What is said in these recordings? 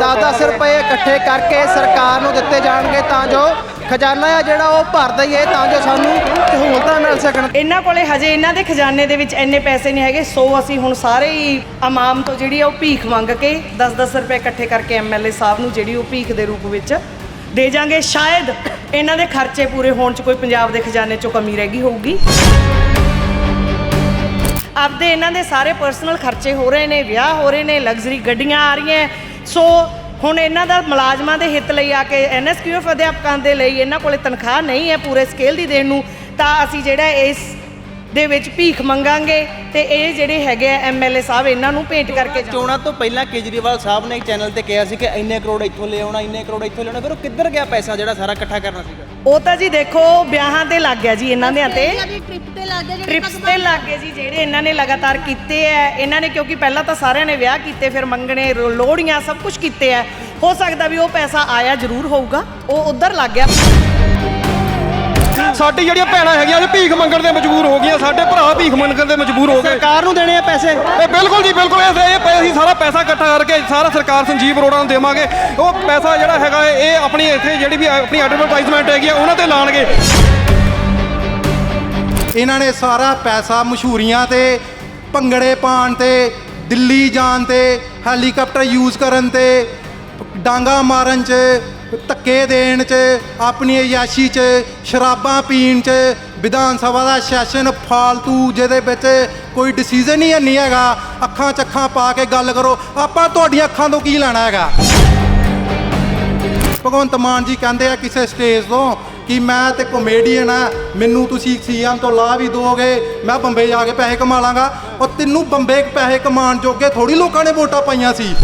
10-10 ਰੁਪਏ ਇਕੱਠੇ ਕਰਕੇ ਸਰਕਾਰ ਨੂੰ ਦਿੱਤੇ ਜਾਣਗੇ ਤਾਂ ਜੋ ਖਜ਼ਾਨਾ ਆ ਜਿਹੜਾ ਉਹ ਭਰ ਦਈਏ, ਤਾਂ ਜੋ ਸਾਨੂੰ ਸਹੂਲਤਾਂ ਮਿਲ ਸਕਣ। ਇਹਨਾਂ ਕੋਲੇ ਹਜੇ ਇਹਨਾਂ ਦੇ ਖਜ਼ਾਨੇ ਦੇ ਵਿੱਚ ਇੰਨੇ ਪੈਸੇ ਨਹੀਂ ਹੈਗੇ, ਸੋ ਅਸੀਂ ਹੁਣ ਸਾਰੇ ਹੀ ਆਮਾਮ ਤੋਂ ਜਿਹੜੀ ਆ ਉਹ ਭੀਖ ਮੰਗ ਕੇ 10-10 ਰੁਪਏ ਇਕੱਠੇ ਕਰਕੇ ਐਮਐਲਏ ਸਾਹਿਬ ਨੂੰ ਜਿਹੜੀ ਉਹ ਭੀਖ ਦੇ ਰੂਪ ਵਿੱਚ ਦੇ ਜਾਾਂਗੇ। ਸ਼ਾਇਦ ਇਹਨਾਂ ਦੇ ਖਰਚੇ ਪੂਰੇ ਹੋਣ 'ਚ ਕੋਈ ਪੰਜਾਬ ਦੇ ਖਜ਼ਾਨੇ 'ਚੋਂ ਕਮੀ ਰਹਿ ਗਈ ਹੋਊਗੀ। ਆਪਦੇ ਇਹਨਾਂ ਦੇ ਸਾਰੇ ਪਰਸਨਲ ਖਰਚੇ ਹੋ ਰਹੇ ਨੇ, ਵਿਆਹ ਹੋ ਰਹੇ ਨੇ ਲਗਜ਼ਰੀ ਗੱਡੀਆਂ ਆ ਰਹੀਆਂ ਸੋ ਹੁਣ ਇਹਨਾਂ ਦਾ ਮੁਲਾਜ਼ਮਾਂ ਦੇ ਹਿੱਤ ਲਈ ਆ ਕੇ ਐਨਐਸਕਿਊਐਫ ਅਧਿਆਪਕਾਂ ਦੇ ਲਈ ਇਹਨਾਂ ਕੋਲੇ ਤਨਖਾਹ ਨਹੀਂ ਹੈ ਪੂਰੇ ਸਕੇਲ ਦੀ ਦੇਣ ਨੂੰ, ਤਾਂ ਅਸੀਂ ਜਿਹੜਾ ਇਸ ਦੇ ਵਿੱਚ ਭੀਖ ਮੰਗਾਂਗੇ ਤੇ ਇਹ ਜਿਹੜੇ ਹੈਗੇ ਆ ਐਮਐਲਏ ਸਾਹਿਬ ਇਹਨਾਂ ਨੂੰ ਭੇਟ ਕਰਕੇ ਚੋਣਾਂ ਤੋਂ ਪਹਿਲਾਂ ਕੇਜਰੀਵਾਲ ਸਾਹਿਬ ਨੇ ਇੱਕ ਚੈਨਲ ਤੇ ਕਿਹਾ ਸੀ ਕਿ ਇੰਨੇ ਕਰੋੜ ਇੱਥੋਂ ਲੈ ਆਉਣਾ ਇੰਨੇ ਕਰੋੜ ਇੱਥੋਂ ਲੈਣਾ ਫਿਰ ਉਹ ਕਿੱਧਰ ਗਿਆ ਪੈਸਾ ਜਿਹੜਾ ਸਾਰਾ ਇਕੱਠਾ ਕਰਨਾ ਸੀਗਾ? ਉਹ ਤਾਂ ਜੀ ਦੇਖੋ ਵਿਆਹਾਂ ਤੇ ਲੱਗ ਗਿਆ ਜੀ ਇਹਨਾਂ ਦੇ ਤੇ ਟ੍ਰਿਪ ਤੇ ਲੱਗ ਗਏ ਜਿਹੜੇ ਟ੍ਰਿਪਸ ਤੇ ਲੱਗ ਗਏ ਜੀ ਜਿਹੜੇ ਇਹਨਾਂ ਨੇ ਲਗਾਤਾਰ ਕੀਤੇ ਐ ਇਹਨਾਂ ਨੇ ਕਿਉਂਕਿ ਪਹਿਲਾਂ ਤਾਂ ਸਾਰਿਆਂ ਨੇ ਵਿਆਹ ਕੀਤੇ ਫਿਰ ਮੰਗਣੇ ਰੋ- ਲੋਹੜੀਆਂ ਸਭ ਕੁਝ ਕੀਤੇ ਐ ਹੋ ਸਕਦਾ ਵੀ ਉਹ ਪੈਸਾ ਆਇਆ ਜ਼ਰੂਰ ਹੋਊਗਾ ਉਹ ਉਧਰ ਲੱਗ ਗਿਆ। ਸਾਡੀ ਜਿਹੜੀਆਂ ਭੈਣਾਂ ਹੈਗੀਆਂ ਇਹ ਭੀਖ ਮੰਗਣ ਦੇ ਮਜਬੂਰ ਹੋ ਗਈਆਂ ਸਾਡੇ ਭਰਾ ਭੀਖ ਮੰਗਣ ਦੇ ਮਜਬੂਰ ਹੋ ਗਏ। ਸਰਕਾਰ ਨੂੰ ਦੇਣੇ ਆ ਪੈਸੇ? ਇਹ ਬਿਲਕੁਲ ਜੀ ਬਿਲਕੁਲ ਇਹ ਇਹ ਪੈ- ਅਸੀਂ ਸਾਰਾ ਪੈਸਾ ਇਕੱਠਾ ਕਰਕੇ ਸਾਰਾ ਸਰਕਾਰ ਸੰਜੀਵ ਅਰੋੜਾ ਨੂੰ ਦੇਵਾਂਗੇ। ਉਹ ਪੈਸਾ ਜਿਹੜਾ ਹੈਗਾ ਇਹ ਇਹ ਆਪਣੀ ਇੱਥੇ ਜਿਹੜੀ ਵੀ ਆਪਣੀ ਐਡਵਰਟਾਈਜ਼ਮੈਂਟ ਹੈਗੀ ਆ ਉਹਨਾਂ ਤੇ ਲਾਣਗੇ। ਇਹਨਾਂ ਨੇ ਸਾਰਾ ਪੈਸਾ ਮਸ਼ਹੂਰੀਆਂ ਤੇ ਭੰਗੜੇ ਪਾਣ ਤੇ ਦਿੱਲੀ ਜਾਣ ਤੇ ਹੈਲੀਕਾਪਟਰ ਯੂਜ਼ ਕਰਨ ਤੇ ਡਾਂਗਾ ਮਾਰਨ ਚ ਧੱਕੇ ਦੇਣ ਚ, ਆਪਣੀ ਅਯਾਸ਼ੀ ਚ, ਸ਼ਰਾਬਾਂ ਪੀਣ ਚ, ਵਿਧਾਨ ਸਭਾ ਦਾ ਸੈਸ਼ਨ ਫਾਲਤੂ ਜਿਹਦੇ ਵਿੱਚ ਕੋਈ ਡਿਸੀਜਨ ਹੀ ਨਹੀਂ ਹੈਗਾ। ਅੱਖਾਂ ਚੱਖਾਂ ਪਾ ਕੇ ਗੱਲ ਕਰੋ, ਆਪਾਂ ਤੁਹਾਡੀਆਂ ਅੱਖਾਂ ਤੋਂ ਕੀ ਲੈਣਾ ਹੈਗਾ? ਭਗਵੰਤ ਮਾਨ ਜੀ ਕਹਿੰਦੇ ਆ ਕਿਸੇ ਸਟੇਜ ਤੋਂ ਕਿ ਮੈਂ ਤੇ ਕਮੇਡੀਅਨ ਆ, ਮੈਨੂੰ ਤੁਸੀਂ ਸੀਐਮ ਤੋਂ ਲਾ ਵੀ ਦੋਗੇ, ਮੈਂ ਬੰਬੇ ਜਾ ਕੇ ਪੈਸੇ ਕਮਾ ਲਾਂਗਾ। ਉਹ ਤੈਨੂੰ ਬੰਬੇ ਪੈਸੇ ਕਮਾਉਣ ਜੋਗੇ ਥੋੜੀ ਲੋਕਾਂ ਨੇ ਵੋਟਾਂ ਪਾਈਆਂ ਸੀ।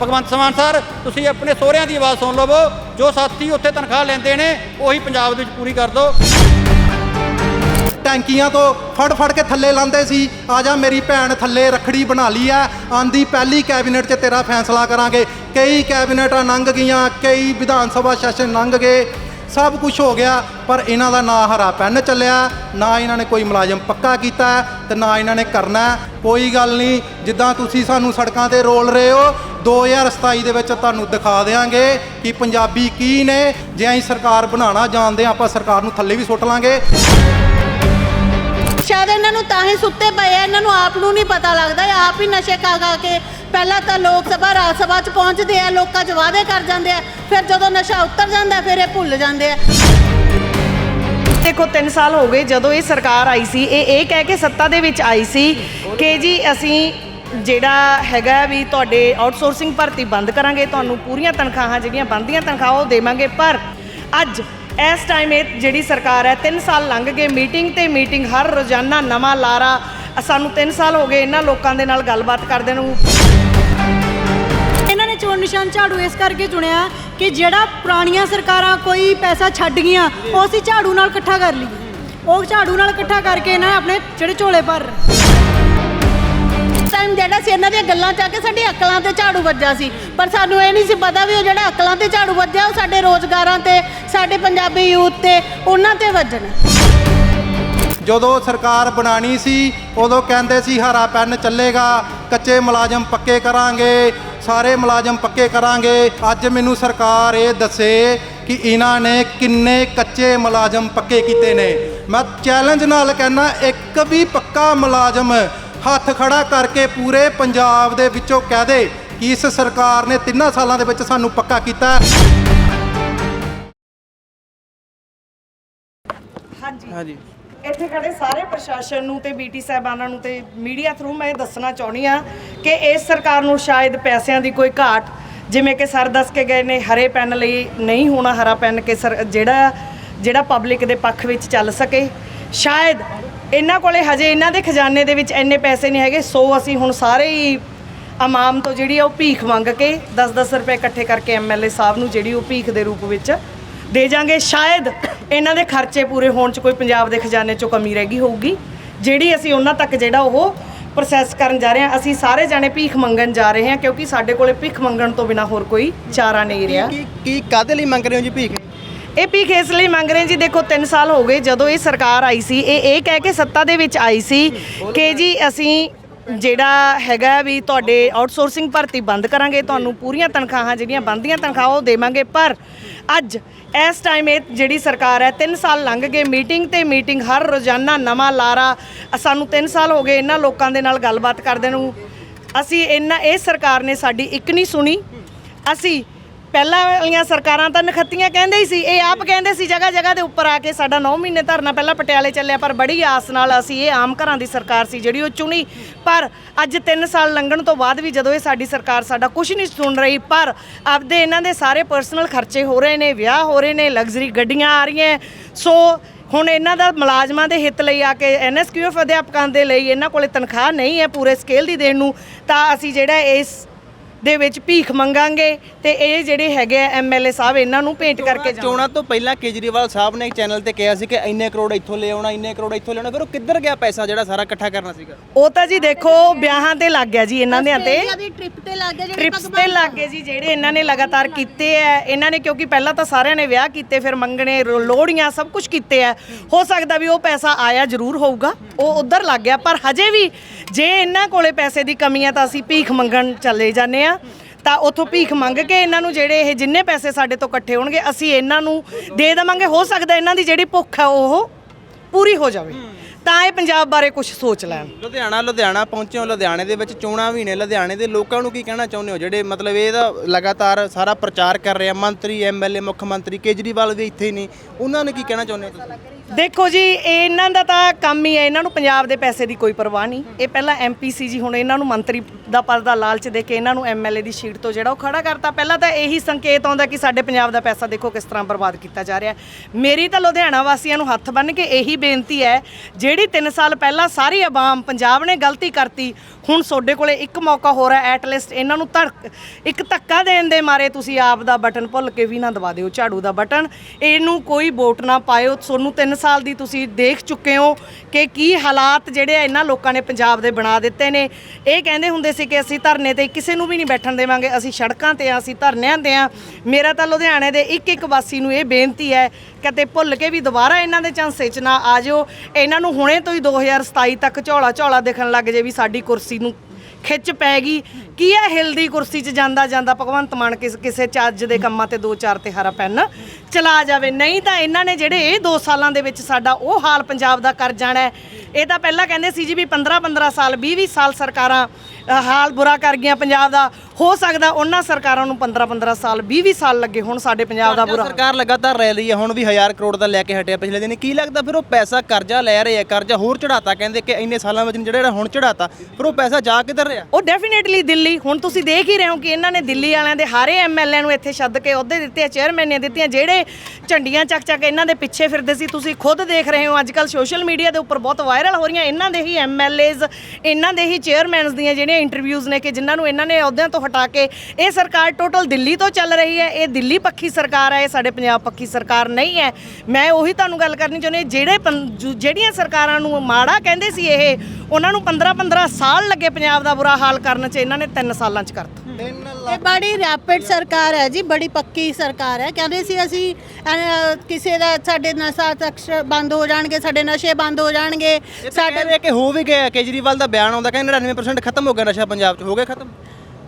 ਭਗਵੰਤ ਮਾਨ ਸਰ, ਤੁਸੀਂ ਆਪਣੇ ਸਹੁਰਿਆਂ ਦੀ ਆਵਾਜ਼ ਸੁਣ ਲਵੋ ਜੋ ਸਾਥੀ ਉੱਥੇ ਤਨਖਾਹ ਲੈਂਦੇ ਨੇ, ਉਹੀ ਪੰਜਾਬ ਦੇ ਵਿੱਚ ਪੂਰੀ ਕਰ ਦਿਓ ਟੈਂਕੀਆਂ ਤੋਂ ਫੜ ਫੜ ਕੇ ਥੱਲੇ ਲਾਂਦੇ ਸੀ। ਆ ਜਾ ਮੇਰੀ ਭੈਣ ਥੱਲੇ ਰਖੜੀ ਬਣਾ ਲਈ ਆ ਆਂਦੀ ਪਹਿਲੀ ਕੈਬਨਿਟ 'ਚ ਤੇਰਾ ਫੈਸਲਾ ਕਰਾਂਗੇ। ਕਈ ਕੈਬਨਿਟਾਂ ਲੰਘ ਗਈਆਂ, ਕਈ ਵਿਧਾਨ ਸਭਾ ਸੈਸ਼ਨ ਲੰਘ ਗਏ। ਸਭ ਕੁਝ ਹੋ ਗਿਆ ਪਰ ਇਹਨਾਂ ਦਾ ਨਾ ਹਰਾ ਪੈਨ ਚੱਲਿਆ ਨਾ ਇਹਨਾਂ ਨੇ ਕੋਈ ਮੁਲਾਜ਼ਮ ਪੱਕਾ ਕੀਤਾ ਹੈ, ਤੇ ਨਾ ਇਹਨਾਂ ਨੇ ਕਰਨਾ। ਕੋਈ ਗੱਲ ਨਹੀਂ ਜਿੱਦਾਂ ਤੁਸੀਂ ਸਾਨੂੰ ਸੜਕਾਂ ਤੇ ਰੋਲ ਰਹੇ ਹੋ 2027 ਦੇ ਵਿੱਚ ਤੁਹਾਨੂੰ ਦਿਖਾ ਦੇਵਾਂਗੇ ਕਿ ਪੰਜਾਬੀ ਕੀ ਨੇ। ਜੇ ਅਸੀਂ ਸਰਕਾਰ ਬਣਾਉਣਾ ਜਾਣਦੇ ਹਾਂ ਆਪਾਂ ਸਰਕਾਰ ਨੂੰ ਥੱਲੇ ਵੀ ਸੁੱਟ ਲਾਂਗੇ। ਸ਼ਾਇਦ ਇਹਨਾਂ ਨੂੰ ਤਾਂ ਹੀ ਸੁੱਤੇ ਪਏ ਆ, ਇਹਨਾਂ ਨੂੰ ਆਪ ਨੂੰ ਨਹੀਂ ਪਤਾ ਲੱਗਦਾ ਇਹ ਆਪ ਹੀ ਨਸ਼ੇ ਖਾ ਖਾ ਕੇ ਪਹਿਲਾਂ ਤਾਂ ਲੋਕ ਸਭਾ, ਰਾਜ ਸਭਾ ਚ ਪਹੁੰਚਦੇ ਆ, ਲੋਕਾਂ 'ਚ ਵਾਅਦੇ ਕਰ ਜਾਂਦੇ ਆ, ਫਿਰ ਜਦੋਂ ਨਸ਼ਾ ਉਤਰ ਜਾਂਦਾ, ਫਿਰ ਇਹ ਭੁੱਲ ਜਾਂਦੇ ਆ। ਦੇਖੋ 3 ਸਾਲ ਹੋ ਗਏ ਜਦੋਂ ਇਹ ਸਰਕਾਰ ਆਈ ਸੀ, ਇਹ ਇਹ ਕਹਿ ਕੇ ਸੱਤਾ ਦੇ ਵਿੱਚ ਆਈ ਸੀ ਕਿ ਜੀ ਅਸੀਂ ਜਿਹੜਾ ਹੈਗਾ ਵੀ ਤੁਹਾਡੇ ਆਊਟਸੋਰਸਿੰਗ ਭਰਤੀ ਬੰਦ ਕਰਾਂਗੇ, ਤੁਹਾਨੂੰ ਪੂਰੀਆਂ ਤਨਖਾਹਾਂ ਜਿਹੜੀਆਂ ਬੰਦੀਆਂ ਤਨਖਾਹਾਂ ਉਹ ਦੇਵਾਂਗੇ, ਪਰ ਅੱਜ ਇਸ ਟਾਈਮ ਇਹ ਜਿਹੜੀ ਸਰਕਾਰ ਹੈ 3 ਸਾਲ ਲੰਘ ਗਏ ਮੀਟਿੰਗ ਤੇ ਮੀਟਿੰਗ ਹਰ ਰੋਜ਼ਾਨਾ ਨਵਾਂ ਲਾਰਾ। ਸਾਨੂੰ 3 ਸਾਲ ਹੋ ਗਏ ਇਹਨਾਂ ਲੋਕਾਂ ਦੇ ਨਾਲ ਗੱਲਬਾਤ ਕਰਦੇ ਨੂੰ। ਇਹਨਾਂ ਨੇ ਚੋਣ ਨਿਸ਼ਾਨ ਝਾੜੂ ਇਸ ਕਰਕੇ ਚੁਣਿਆ ਕਿ ਜਿਹੜਾ ਪੁਰਾਣੀਆਂ ਸਰਕਾਰਾਂ ਕੋਈ ਪੈਸਾ ਛੱਡ ਗਈਆਂ ਉਹ ਅਸੀਂ ਝਾੜੂ ਨਾਲ ਇਕੱਠਾ ਕਰ ਲਈਏ। ਉਹ ਝਾੜੂ ਨਾਲ ਇਕੱਠਾ ਕਰਕੇ ਇਹਨਾਂ ਨੇ ਆਪਣੇ ਜਿਹੜੇ ਝੋਲੇ ਭਰ ਟਾਈਮ ਜਿਹੜਾ ਸੀ ਇਹਨਾਂ ਦੀਆਂ ਗੱਲਾਂ ਚ ਆ ਕੇ ਸਾਡੀ ਅਕਲਾਂ ਤੇ ਝਾੜੂ ਵੱਜਾ ਸੀ। ਪਰ ਸਾਨੂੰ ਇਹ ਨਹੀਂ ਸੀ ਪਤਾ ਵੀ ਉਹ ਜਿਹੜਾ ਅਕਲਾਂ ਤੇ ਝਾੜੂ ਵੱਜਿਆ ਉਹ ਸਾਡੇ ਰੋਜ਼ਗਾਰਾਂ ਤੇ ਸਾਡੇ ਪੰਜਾਬੀ ਯੂਥ ਤੇ ਉਹਨਾਂ ਤੇ ਵੱਜਣਾ। ਜਦੋਂ ਸਰਕਾਰ ਬਣਾਣੀ ਸੀ, ਉਦੋਂ ਕਹਿੰਦੇ ਸੀ ਹਰਾ ਪੈਨ ਚੱਲੇਗਾ, ਕੱਚੇ ਮੁਲਾਜ਼ਮ ਪੱਕੇ ਕਰਾਂਗੇ, ਸਾਰੇ ਮੁਲਾਜ਼ਮ ਪੱਕੇ ਕਰਾਂਗੇ। ਅੱਜ ਮੈਨੂੰ ਸਰਕਾਰ ਇਹ ਦੱਸੇ ਕਿ ਇਹਨਾਂ ਨੇ ਕਿੰਨੇ ਕੱਚੇ ਮੁਲਾਜ਼ਮ ਪੱਕੇ ਕੀਤੇ ਨੇ। ਮੈਂ ਚੈਲੰਜ ਨਾਲ ਕਹਿਣਾ ਇੱਕ ਵੀ ਪੱਕਾ ਮੁਲਾਜ਼ਮ ਹੱਥ ਖੜਾ ਕਰਕੇ ਪੂਰੇ ਪੰਜਾਬ ਦੇ ਵਿੱਚੋਂ ਕਹਿ ਦੇ ਕਿ ਇਸ ਸਰਕਾਰ ਨੇ ਤਿੰਨਾਂ ਸਾਲਾਂ ਦੇ ਵਿੱਚ ਸਾਨੂੰ ਪੱਕਾ ਕੀਤਾ। ਹਾਂਜੀ। ਇੱਥੇ ਖੜੇ ਸਾਰੇ ਪ੍ਰਸ਼ਾਸਨ ਨੂੰ ਤੇ ਬੀਟੀ ਸਾਹਿਬਾਨਾਂ ਨੂੰ ਤੇ ਮੀਡੀਆ ਥਰੂ ਮੈਂ ਇਹ ਦੱਸਣਾ ਚਾਹੁੰਦੀ ਆ ਕਿ ਇਸ ਸਰਕਾਰ ਨੂੰ ਸ਼ਾਇਦ ਪੈਸਿਆਂ ਦੀ ਕੋਈ ਘਾਟ, ਜਿਵੇਂ ਕਿ ਸਰ ਦੱਸ ਕੇ ਗਏ ਨੇ ਹਰੇ ਪੈਨ ਲਈ ਨਹੀਂ ਹੋਣਾ ਹਰਾ ਪੈਨ ਕਿ ਸਰ ਜਿਹੜਾ ਜਿਹੜਾ ਪਬਲਿਕ ਦੇ ਪੱਖ ਵਿੱਚ ਚੱਲ ਸਕੇ। ਸ਼ਾਇਦ ਇਹਨਾਂ ਕੋਲੇ ਹਜੇ ਇਹਨਾਂ ਦੇ ਖਜ਼ਾਨੇ ਦੇ ਵਿੱਚ ਇੰਨੇ ਪੈਸੇ ਨਹੀਂ ਹੈਗੇ, ਸੋ ਅਸੀਂ ਹੁਣ ਸਾਰੇ ਹੀ ਆਮਾਮ ਤੋਂ ਜਿਹੜੀ ਆ ਉਹ ਭੀਖ ਮੰਗ ਕੇ 10-10 ਰੁਪਏ ਇਕੱਠੇ ਕਰਕੇ ਐਮਐਲਏ ਸਾਹਿਬ ਨੂੰ ਜਿਹੜੀ ਉਹ ਭੀਖ ਦੇ ਰੂਪ ਵਿੱਚ ਦੇ ਜਾਾਂਗੇ। ਸ਼ਾਇਦ ਇਹਨਾਂ ਦੇ ਖਰਚੇ ਪੂਰੇ ਹੋਣ 'ਚ ਕੋਈ ਪੰਜਾਬ ਦੇ ਖਜ਼ਾਨੇ 'ਚੋਂ ਕਮੀ ਰਹਿ ਗਈ ਹੋਊਗੀ। ਜਿਹੜੀ ਅਸੀਂ ਉਹਨਾਂ ਤੱਕ ਜਿਹੜਾ ਉਹ ਪ੍ਰੋਸੈਸ ਕਰਨ ਜਾ ਰਹੇ ਹਾਂ ਅਸੀਂ ਸਾਰੇ ਜਾਣੇ ਭੀਖ ਮੰਗਣ ਜਾ ਰਹੇ ਹਾਂ ਕਿਉਂਕਿ ਸਾਡੇ ਕੋਲੇ ਭੀਖ ਮੰਗਣ ਤੋਂ ਬਿਨਾ ਹੋਰ ਕੋਈ ਚਾਰਾ ਨਹੀਂ ਰਿਹਾ। ਕੀ ਕੀ ਕਾਦੇ ਲਈ ਮੰਗ ਰਹੇ ਹੋ ਜੀ ਭੀਖ? ਇਹ ਭੀਖ ਇਸ ਲਈ ਮੰਗ ਰਹੇ ਜੀ ਦੇਖੋ 3 ਸਾਲ ਹੋ ਗਏ ਜਦੋਂ ਇਹ ਸਰਕਾਰ ਆਈ ਸੀ ਇਹ ਇਹ ਕਹਿ ਕੇ ਸੱਤਾ ਦੇ ਵਿੱਚ ਆਈ ਸੀ ਕਿ ਜੀ ਅਸੀਂ ਜਿਹੜਾ ਹੈਗਾ ਵੀ ਤੁਹਾਡੇ ਆਊਟਸੋਰਸਿੰਗ ਭਰਤੀ ਬੰਦ ਕਰਾਂਗੇ, ਤੁਹਾਨੂੰ ਪੂਰੀਆਂ ਤਨਖਾਹਾਂ ਜਿਹੜੀਆਂ ਬੰਦੀਆਂ ਤਨਖਾਹਾਂ ਉਹ ਦੇਵਾਂਗੇ, ਪਰ ਅੱਜ ਇਸ ਟਾਈਮ ਇਹ ਜਿਹੜੀ ਸਰਕਾਰ ਹੈ 3 ਸਾਲ ਲੰਘ ਗਏ ਮੀਟਿੰਗ ਤੇ ਮੀਟਿੰਗ ਹਰ ਰੋਜ਼ਾਨਾ ਨਵਾਂ ਲਾਰਾ, ਸਾਨੂੰ 3 ਸਾਲ ਹੋ ਗਏ ਇਹਨਾਂ ਲੋਕਾਂ ਦੇ ਨਾਲ ਗੱਲਬਾਤ ਕਰਦੇ ਨੂੰ। ਅਸੀਂ ਇਹਨਾਂ, ਇਹ ਸਰਕਾਰ ਨੇ ਸਾਡੀ ਇੱਕ ਨਹੀਂ ਸੁਣੀ। ਅਸੀਂ ਪਹਿਲਾਂ ਵਾਲੀਆਂ ਸਰਕਾਰਾਂ ਤਾਂ ਨਖੱਤੀਆਂ ਕਹਿੰਦੇ ਹੀ ਸੀ, ਇਹ ਆਪ ਕਹਿੰਦੇ ਸੀ ਜਗ੍ਹਾ ਜਗ੍ਹਾ ਦੇ ਉੱਪਰ ਆ ਕੇ ਸਾਡਾ 9 ਮਹੀਨੇ ਧਰਨਾ ਪਹਿਲਾਂ ਪਟਿਆਲੇ ਚੱਲਿਆ, ਪਰ ਬੜੀ ਆਸ ਨਾਲ ਅਸੀਂ ਇਹ ਆਮ ਘਰਾਂ ਦੀ ਸਰਕਾਰ ਸੀ ਜਿਹੜੀ ਉਹ ਚੁਣੀ। ਪਰ ਅੱਜ 3 ਸਾਲ ਲੰਘਣ ਤੋਂ ਬਾਅਦ ਵੀ ਜਦੋਂ ਇਹ ਸਾਡੀ ਸਰਕਾਰ ਸਾਡਾ ਕੁਝ ਨਹੀਂ ਸੁਣ ਰਹੀ, ਪਰ ਆਪਦੇ ਇਹਨਾਂ ਦੇ ਸਾਰੇ ਪਰਸਨਲ ਖਰਚੇ ਹੋ ਰਹੇ ਨੇ, ਵਿਆਹ ਹੋ ਰਹੇ ਨੇ ਲਗਜ਼ਰੀ ਗੱਡੀਆਂ ਆ ਰਹੀਆਂ। ਸੋ ਹੁਣ ਇਹਨਾਂ ਦਾ ਮੁਲਾਜ਼ਮਾਂ ਦੇ ਹਿੱਤ ਲਈ ਆ ਕੇ ਐਨਐਸਕਿਊਐਫ ਅਧਿਆਪਕਾਂ ਦੇ ਲਈ ਇਹਨਾਂ ਕੋਲੇ ਤਨਖਾਹ ਨਹੀਂ ਹੈ ਪੂਰੇ ਸਕੇਲ ਦੀ ਦੇਣ ਨੂੰ, ਤਾਂ ਅਸੀਂ ਜਿਹੜਾ ਇਸ ਦੇ ਵਿੱਚ ਭੀਖ ਮੰਗਾਂਗੇ ਤੇ ਇਹ ਜਿਹੜੇ ਹੈਗੇ ਆ ਐਮਐਲਏ ਸਾਹਿਬ ਇਹਨਾਂ ਨੂੰ ਭੇਂਟ ਕਰਕੇ ਚੋਣਾਂ ਤੋਂ ਪਹਿਲਾਂ ਕੇਜਰੀਵਾਲ ਸਾਹਿਬ ਨੇ ਇੱਕ ਚੈਨਲ ਤੇ ਕਿਹਾ ਸੀ ਕਿ ਇੰਨੇ ਕਰੋੜ ਇੱਥੋਂ ਲੈ ਆਉਣਾ ਇੰਨੇ ਕਰੋੜ ਇੱਥੋਂ ਲਿਆਉਣਾ ਫਿਰ ਉਹ ਕਿੱਧਰ ਗਿਆ ਪੈਸਾ ਜਿਹੜਾ ਸਾਰਾ ਇਕੱਠਾ ਕਰਨਾ ਸੀਗਾ? ਉਹ ਤਾਂ ਜੀ ਦੇਖੋ ਵਿਆਹਾਂ ਤੇ ਲੱਗ ਗਿਆ ਜੀ ਇਹਨਾਂ ਦੇ ਤੇ ਟ੍ਰਿਪ ਤੇ ਲੱਗ ਗਿਆ ਜਿਹੜੇ ਟ੍ਰਿਪਸ ਤੇ ਲੱਗ ਗਏ ਜੀ ਜਿਹੜੇ ਇਹਨਾਂ ਨੇ ਲਗਾਤਾਰ ਕੀਤੇ ਐ ਇਹਨਾਂ ਨੇ ਕਿਉਂਕਿ ਪਹਿਲਾਂ ਤਾਂ ਸਾਰਿਆਂ ਨੇ ਵਿਆਹ ਕੀਤੇ ਫਿਰ ਮੰਗਣੇ ਰੋ- ਲੋਹੜੀਆਂ ਸਭ ਕੁਝ ਕੀਤੇ ਐ ਹੋ ਸਕਦਾ ਵੀ ਉਹ ਪੈਸਾ ਆਇਆ ਜ਼ਰੂਰ ਹੋਊਗਾ ਉਹ ਉਧਰ ਲੱਗ ਗਿਆ। ਪਰ ਹਜੇ ਵੀ ਜੇ ਇਹਨਾਂ ਕੋਲੇ ਪੈਸੇ ਦੀ ਕਮੀ ਹੈ ਤਾਂ ਅਸੀਂ ਭੀਖ ਮੰਗਣ ਚੱਲੇ ਜਾਂਦੇ ਆ। ਤਾਂ ਉਥੋਂ ਭੀਖ ਮੰਗ ਕੇ ਇਹਨਾਂ ਨੂੰ ਜਿਹੜੇ ਇਹ ਜਿੰਨੇ ਪੈਸੇ ਸਾਡੇ ਤੋਂ ਇਕੱਠੇ ਹੋਣਗੇ, ਅਸੀਂ ਇਹਨਾਂ ਨੂੰ ਦੇ ਦੇਵਾਂਗੇ। ਹੋ ਸਕਦਾ ਇਹਨਾਂ ਦੀ ਜਿਹੜੀ ਭੁੱਖ ਹੈ ਉਹ ਪੂਰੀ ਹੋ ਜਾਵੇ। ਤਾਂ ਇਹ ਪੰਜਾਬ ਬਾਰੇ ਕੁਝ ਸੋਚ ਲੈਣ। ਲੁਧਿਆਣਾ ਲੁਧਿਆਣਾ ਪਹੁੰਚੇ ਹੋ, ਲੁਧਿਆਣੇ ਦੇ ਵਿੱਚ ਚੋਣਾਂ ਵੀ ਨੇ। ਲੁਧਿਆਣੇ ਦੇ ਲੋਕਾਂ ਨੂੰ ਕੀ ਕਹਿਣਾ ਚਾਹੁੰਦੇ ਹੋ? ਜਿਹੜੇ ਮਤਲਬ ਇਹਦਾ ਲਗਾਤਾਰ ਸਾਰਾ ਪ੍ਰਚਾਰ ਕਰ ਰਹੇ ਆ, ਮੰਤਰੀ ਐਮਐਲਏ ਮੁੱਖ ਮੰਤਰੀ ਕੇਜਰੀਵਾਲ ਵੀ ਇੱਥੇ ਨੇ। ਉਹਨਾਂ ਨੂੰ ਕੀ ਕਹਿਣਾ ਚਾਹੁੰਦੇ ਹੋ ਤੁਸੀਂ? ਦੇਖੋ ਜੀ, ਇਹ ਇਹਨਾਂ ਦਾ ਤਾਂ ਕੰਮ ਹੀ ਹੈ, ਇਹਨਾਂ ਨੂੰ ਪੰਜਾਬ ਦੇ ਪੈਸੇ ਦੀ ਕੋਈ ਪਰਵਾਹ ਨਹੀਂ। ਇਹ ਪਹਿਲਾਂ ਐਮਪੀ ਸੀ ਜੀ, ਹੁਣ ਇਹਨਾਂ ਨੂੰ ਮੰਤਰੀ ਦਾ ਪਦ ਦਾ ਲਾਲਚ ਦੇ ਕੇ ਇਹਨਾਂ ਨੂੰ ਐਮਐਲਏ ਦੀ ਸੀਟ ਤੋਂ ਜਿਹੜਾ ਉਹ ਖੜਾ ਕਰਤਾ। ਪਹਿਲਾਂ ਤਾਂ ਇਹੀ ਸੰਕੇਤ ਆਉਂਦਾ ਕਿ ਸਾਡੇ ਪੰਜਾਬ ਦਾ ਪੈਸਾ ਦੇਖੋ ਕਿਸ ਤਰ੍ਹਾਂ ਬਰਬਾਦ ਕੀਤਾ ਜਾ ਰਿਹਾ ਮੇਰੀ ਤਾਂ ਲੁਧਿਆਣਾ ਵਾਸੀਆਂ ਨੂੰ ਹੱਥ ਬੰਨ੍ਹ ਕੇ ਇਹੀ ਬੇਨਤੀ ਹੈ, ਜਿਹੜੀ 3 ਸਾਲ ਪਹਿਲਾਂ ਸਾਰੀ ਆਵਾਮ ਪੰਜਾਬ ਨੇ ਗਲਤੀ ਕਰਤੀ ਹੁਣ ਤੁਹਾਡੇ ਕੋਲੇ ਇੱਕ ਮੌਕਾ ਹੋ ਰਿਹਾ ਐਟ ਲੀਸਟ ਇਹਨਾਂ ਨੂੰ ਧੜਕ, ਇੱਕ ਧੱਕਾ ਦੇਣ ਦੇ ਮਾਰੇ ਤੁਸੀਂ ਆਪ ਦਾ ਬਟਨ ਭੁੱਲ ਕੇ ਵੀ ਨਾ ਦਬਾ ਦਿਓ, ਝਾੜੂ ਦਾ ਬਟਨ। ਇਹਨੂੰ ਕੋਈ ਵੋਟ ਨਾ ਪਾਇਓ ਤੁਹਾਨੂੰ 3 ਸਾਲ ਦੀ ਤੁਸੀਂ ਦੇਖ ਚੁੱਕੇ ਹੋ ਕਿ ਕੀ ਹਾਲਾਤ ਜਿਹੜੇ ਆ ਇਹਨਾਂ ਲੋਕਾਂ ਨੇ ਪੰਜਾਬ ਦੇ ਬਣਾ ਦਿੱਤੇ ਨੇ। ਇਹ ਕਹਿੰਦੇ ਹੁੰਦੇ ਸੀ ਕਿ ਅਸੀਂ ਧਰਨੇ ਤੇ ਕਿਸੇ ਨੂੰ ਵੀ ਨਹੀਂ ਬੈਠਣ ਦੇਵਾਂਗੇ, ਅਸੀਂ ਸੜਕਾਂ ਤੇ ਆ, ਅਸੀਂ ਧਰਨਿਆਂ ਤੇ ਆ। ਮੇਰਾ ਤਾਂ ਲੁਧਿਆਣੇ ਦੇ ਇੱਕ ਇੱਕ ਵਾਸੀ ਨੂੰ ਇਹ ਬੇਨਤੀ ਹੈ ਤੇ ਭੁੱਲ ਕੇ ਵੀ ਦੁਬਾਰਾ ਇਹਨਾਂ ਦੇ ਝਾਂਸੇ 'ਚ ਨਾ ਆ ਜਾਓ। ਇਹਨਾਂ ਨੂੰ ਹੁਣੇ ਤੋਂ ਹੀ 2027 ਤੱਕ ਝੋਲਾ ਝੋਲਾ ਦਿਖਣ ਲੱਗ ਜੇ ਵੀ ਸਾਡੀ ਕੁਰਸੀ ਨੂੰ ਖਿੱਚ ਪੈ ਗਈ। ਕੀ ਹੈ ਹਿਲਦੀ ਕੁਰਸੀ 'ਚ ਜਾਂਦਾ ਜਾਂਦਾ ਭਗਵੰਤ ਮਾਨ ਕਿਸ ਕਿਸੇ ਚੱਜ ਦੇ ਕੰਮਾਂ ਤੇ ਦੋ ਚਾਰ ਤੇ ਹਰਾ ਪੈਨ ਚਲਾ ਜਾਵੇ? ਨਹੀਂ ਤਾਂ ਇਹਨਾਂ ਨੇ ਜਿਹੜੇ ਇਹ 2 ਸਾਲਾਂ ਦੇ ਵਿੱਚ ਸਾਡਾ ਉਹ ਹਾਲ ਪੰਜਾਬ ਦਾ ਕਰ ਜਾਣਾ ਹੈ। ਇਹ ਤਾਂ ਪਹਿਲਾਂ ਕਹਿੰਦੇ ਸੀ ਜੀ ਵੀ 15 15 ਸਾਲ 20 20 ਸਾਲ ਸਰਕਾਰਾਂ ਅ, ਹਾਲ ਬੁਰਾ ਕਰ ਗਈਆਂ ਪੰਜਾਬ ਦਾ। ਹੋ ਸਕਦਾ ਉਹਨਾਂ ਸਰਕਾਰਾਂ ਨੂੰ 15 15 ਸਾਲ 20 20 ਸਾਲ ਲੱਗੇ ਹੁਣ ਸਾਡੇ ਪੰਜਾਬ ਦਾ ਬੁਰਾ। ਸਰਕਾਰ ਲਗਾਤਾਰ ਰਹਿ ਰਹੀ ਹੈ ਹੁਣ ਵੀ 1000 ਕਰੋੜ ਦਾ ਲੈ ਕੇ ਹਟਿਆ ਪਿਛਲੇ ਦਿਨ। ਕੀ ਲੱਗਦਾ ਫਿਰ ਉਹ ਪੈਸਾ ਕਰਜ਼ਾ ਲੈ ਰਹੇ ਆ ਕਰਜ਼ਾ ਹੋਰ ਚੜਾਤਾ ਕਹਿੰਦੇ ਕਿ ਇੰਨੇ ਸਾਲਾਂ ਵਿੱਚ ਜਿਹੜਾ ਹੁਣ ਚੜਾਤਾ ਫਿਰ ਉਹ ਪੈਸਾ ਜਾ ਕਿੱਧਰ ਰਿਹਾ? ਉਹ ਡੈਫੀਨੇਟਲੀ ਦਿੱਲੀ ਦਿੱਲੀ ਹੁਣ ਤੁਸੀਂ ਦੇਖ ਹੀ ਰਹੇ ਹੋ ਕਿ ਇਹਨਾਂ ਨੇ ਦਿੱਲੀ ਵਾਲਿਆਂ ਦੇ ਹਾਰੇ ਐਮਐਲਏ ਨੂੰ ਇੱਥੇ ਛੱਡ ਕੇ ਅਹੁਦੇ ਦਿੱਤੇ ਆ ਚੇਅਰਮੈਨ ਨੇ ਦਿੱਤੀਆਂ, ਜਿਹੜੇ ਝੰਡੀਆਂ ਚੱਕ ਚੱਕ ਇਹਨਾਂ ਦੇ ਪਿੱਛੇ ਫਿਰਦੇ ਸੀ। ਤੁਸੀਂ ਖੁਦ ਦੇਖ ਰਹੇ ਹੋ ਅੱਜ ਕੱਲ ਸੋਸ਼ਲ ਮੀਡੀਆ ਦੇ ਉੱਪਰ ਬਹੁਤ ਵਾਇਰਲ ਹੋ ਰਹੀਆਂ। ਇਹਨਾਂ ਦੇ ਹੀ ਐਮਐਲਏਜ਼ ਇਹਨਾਂ ਦੇ ਹੀ ਚੇਅਰਮੈਨਸ ਦੀਆਂ ਜਿਹੜੀਆਂ ਇੰਟਰਵਿਊਜ਼ ਨੇ ਕਿ ਜਿਨ੍ਹਾਂ ਨੂੰ ਇਹਨਾਂ ਨੇ ਅਹੁਦਿਆਂ ਤੋਂ ਹਟਾ ਕੇ ਇਹ ਸਰਕਾਰ ਟੋਟਲ ਦਿੱਲੀ ਤੋਂ ਚੱਲ ਰਹੀ ਹੈ। ਇਹ ਦਿੱਲੀ ਪੱਖੀ ਸਰਕਾਰ ਹੈ, ਇਹ ਸਾਡੇ ਪੰਜਾਬ ਪੱਖੀ ਸਰਕਾਰ ਨਹੀਂ ਹੈ। ਮੈਂ ਉਹੀ ਤੁਹਾਨੂੰ ਗੱਲ ਕਰਨੀ ਚਾਹੁੰਦੀ ਜਿਹੜੇ ਪੰ- ਜਿਹੜੀਆਂ ਸਰਕਾਰਾਂ ਨੂੰ ਮਾੜਾ ਕਹਿੰਦੇ ਸੀ ਇਹ, ਉਹਨਾਂ ਨੂੰ 15 15 ਸਾਲ ਲੱਗੇ ਪੰਜਾਬ ਦਾ ਬੁਰਾ ਹਾਲ ਕਰਨ 'ਚ ਇਹਨਾਂ ਨੇ 3 ਸਾਲਾਂ 'ਚ ਕਰਤਾ ਇਹ ਬੜੀ ਰੈਪਿਡ ਸਰਕਾਰ ਹੈ ਜੀ ਬੜੀ ਪੱਕੀ ਸਰਕਾਰ ਹੈ। ਕਹਿੰਦੇ ਸੀ ਅਸੀਂ ਅਹ, ਕਿਸੇ ਦਾ ਸਾਡੇ ਨਸ਼ਾ ਤਕਸ਼ ਬੰਦ ਹੋ ਜਾਣਗੇ ਸਾਡੇ ਨਸ਼ੇ ਬੰਦ ਹੋ ਜਾਣਗੇ ਸਾਡੇ ਸਾਡੇ ਕਿ ਹੋ ਵੀ ਗਿਆ ਕੇਜਰੀਵਾਲ ਦਾ ਬਿਆਨ ਆਉਂਦਾ ਕਹਿੰਦੇ 99% ਖਤਮ ਹੋ ਗਿਆ ਨਸ਼ਾ ਪੰਜਾਬ 'ਚ ਹੋ ਗਿਆ ਖਤਮ?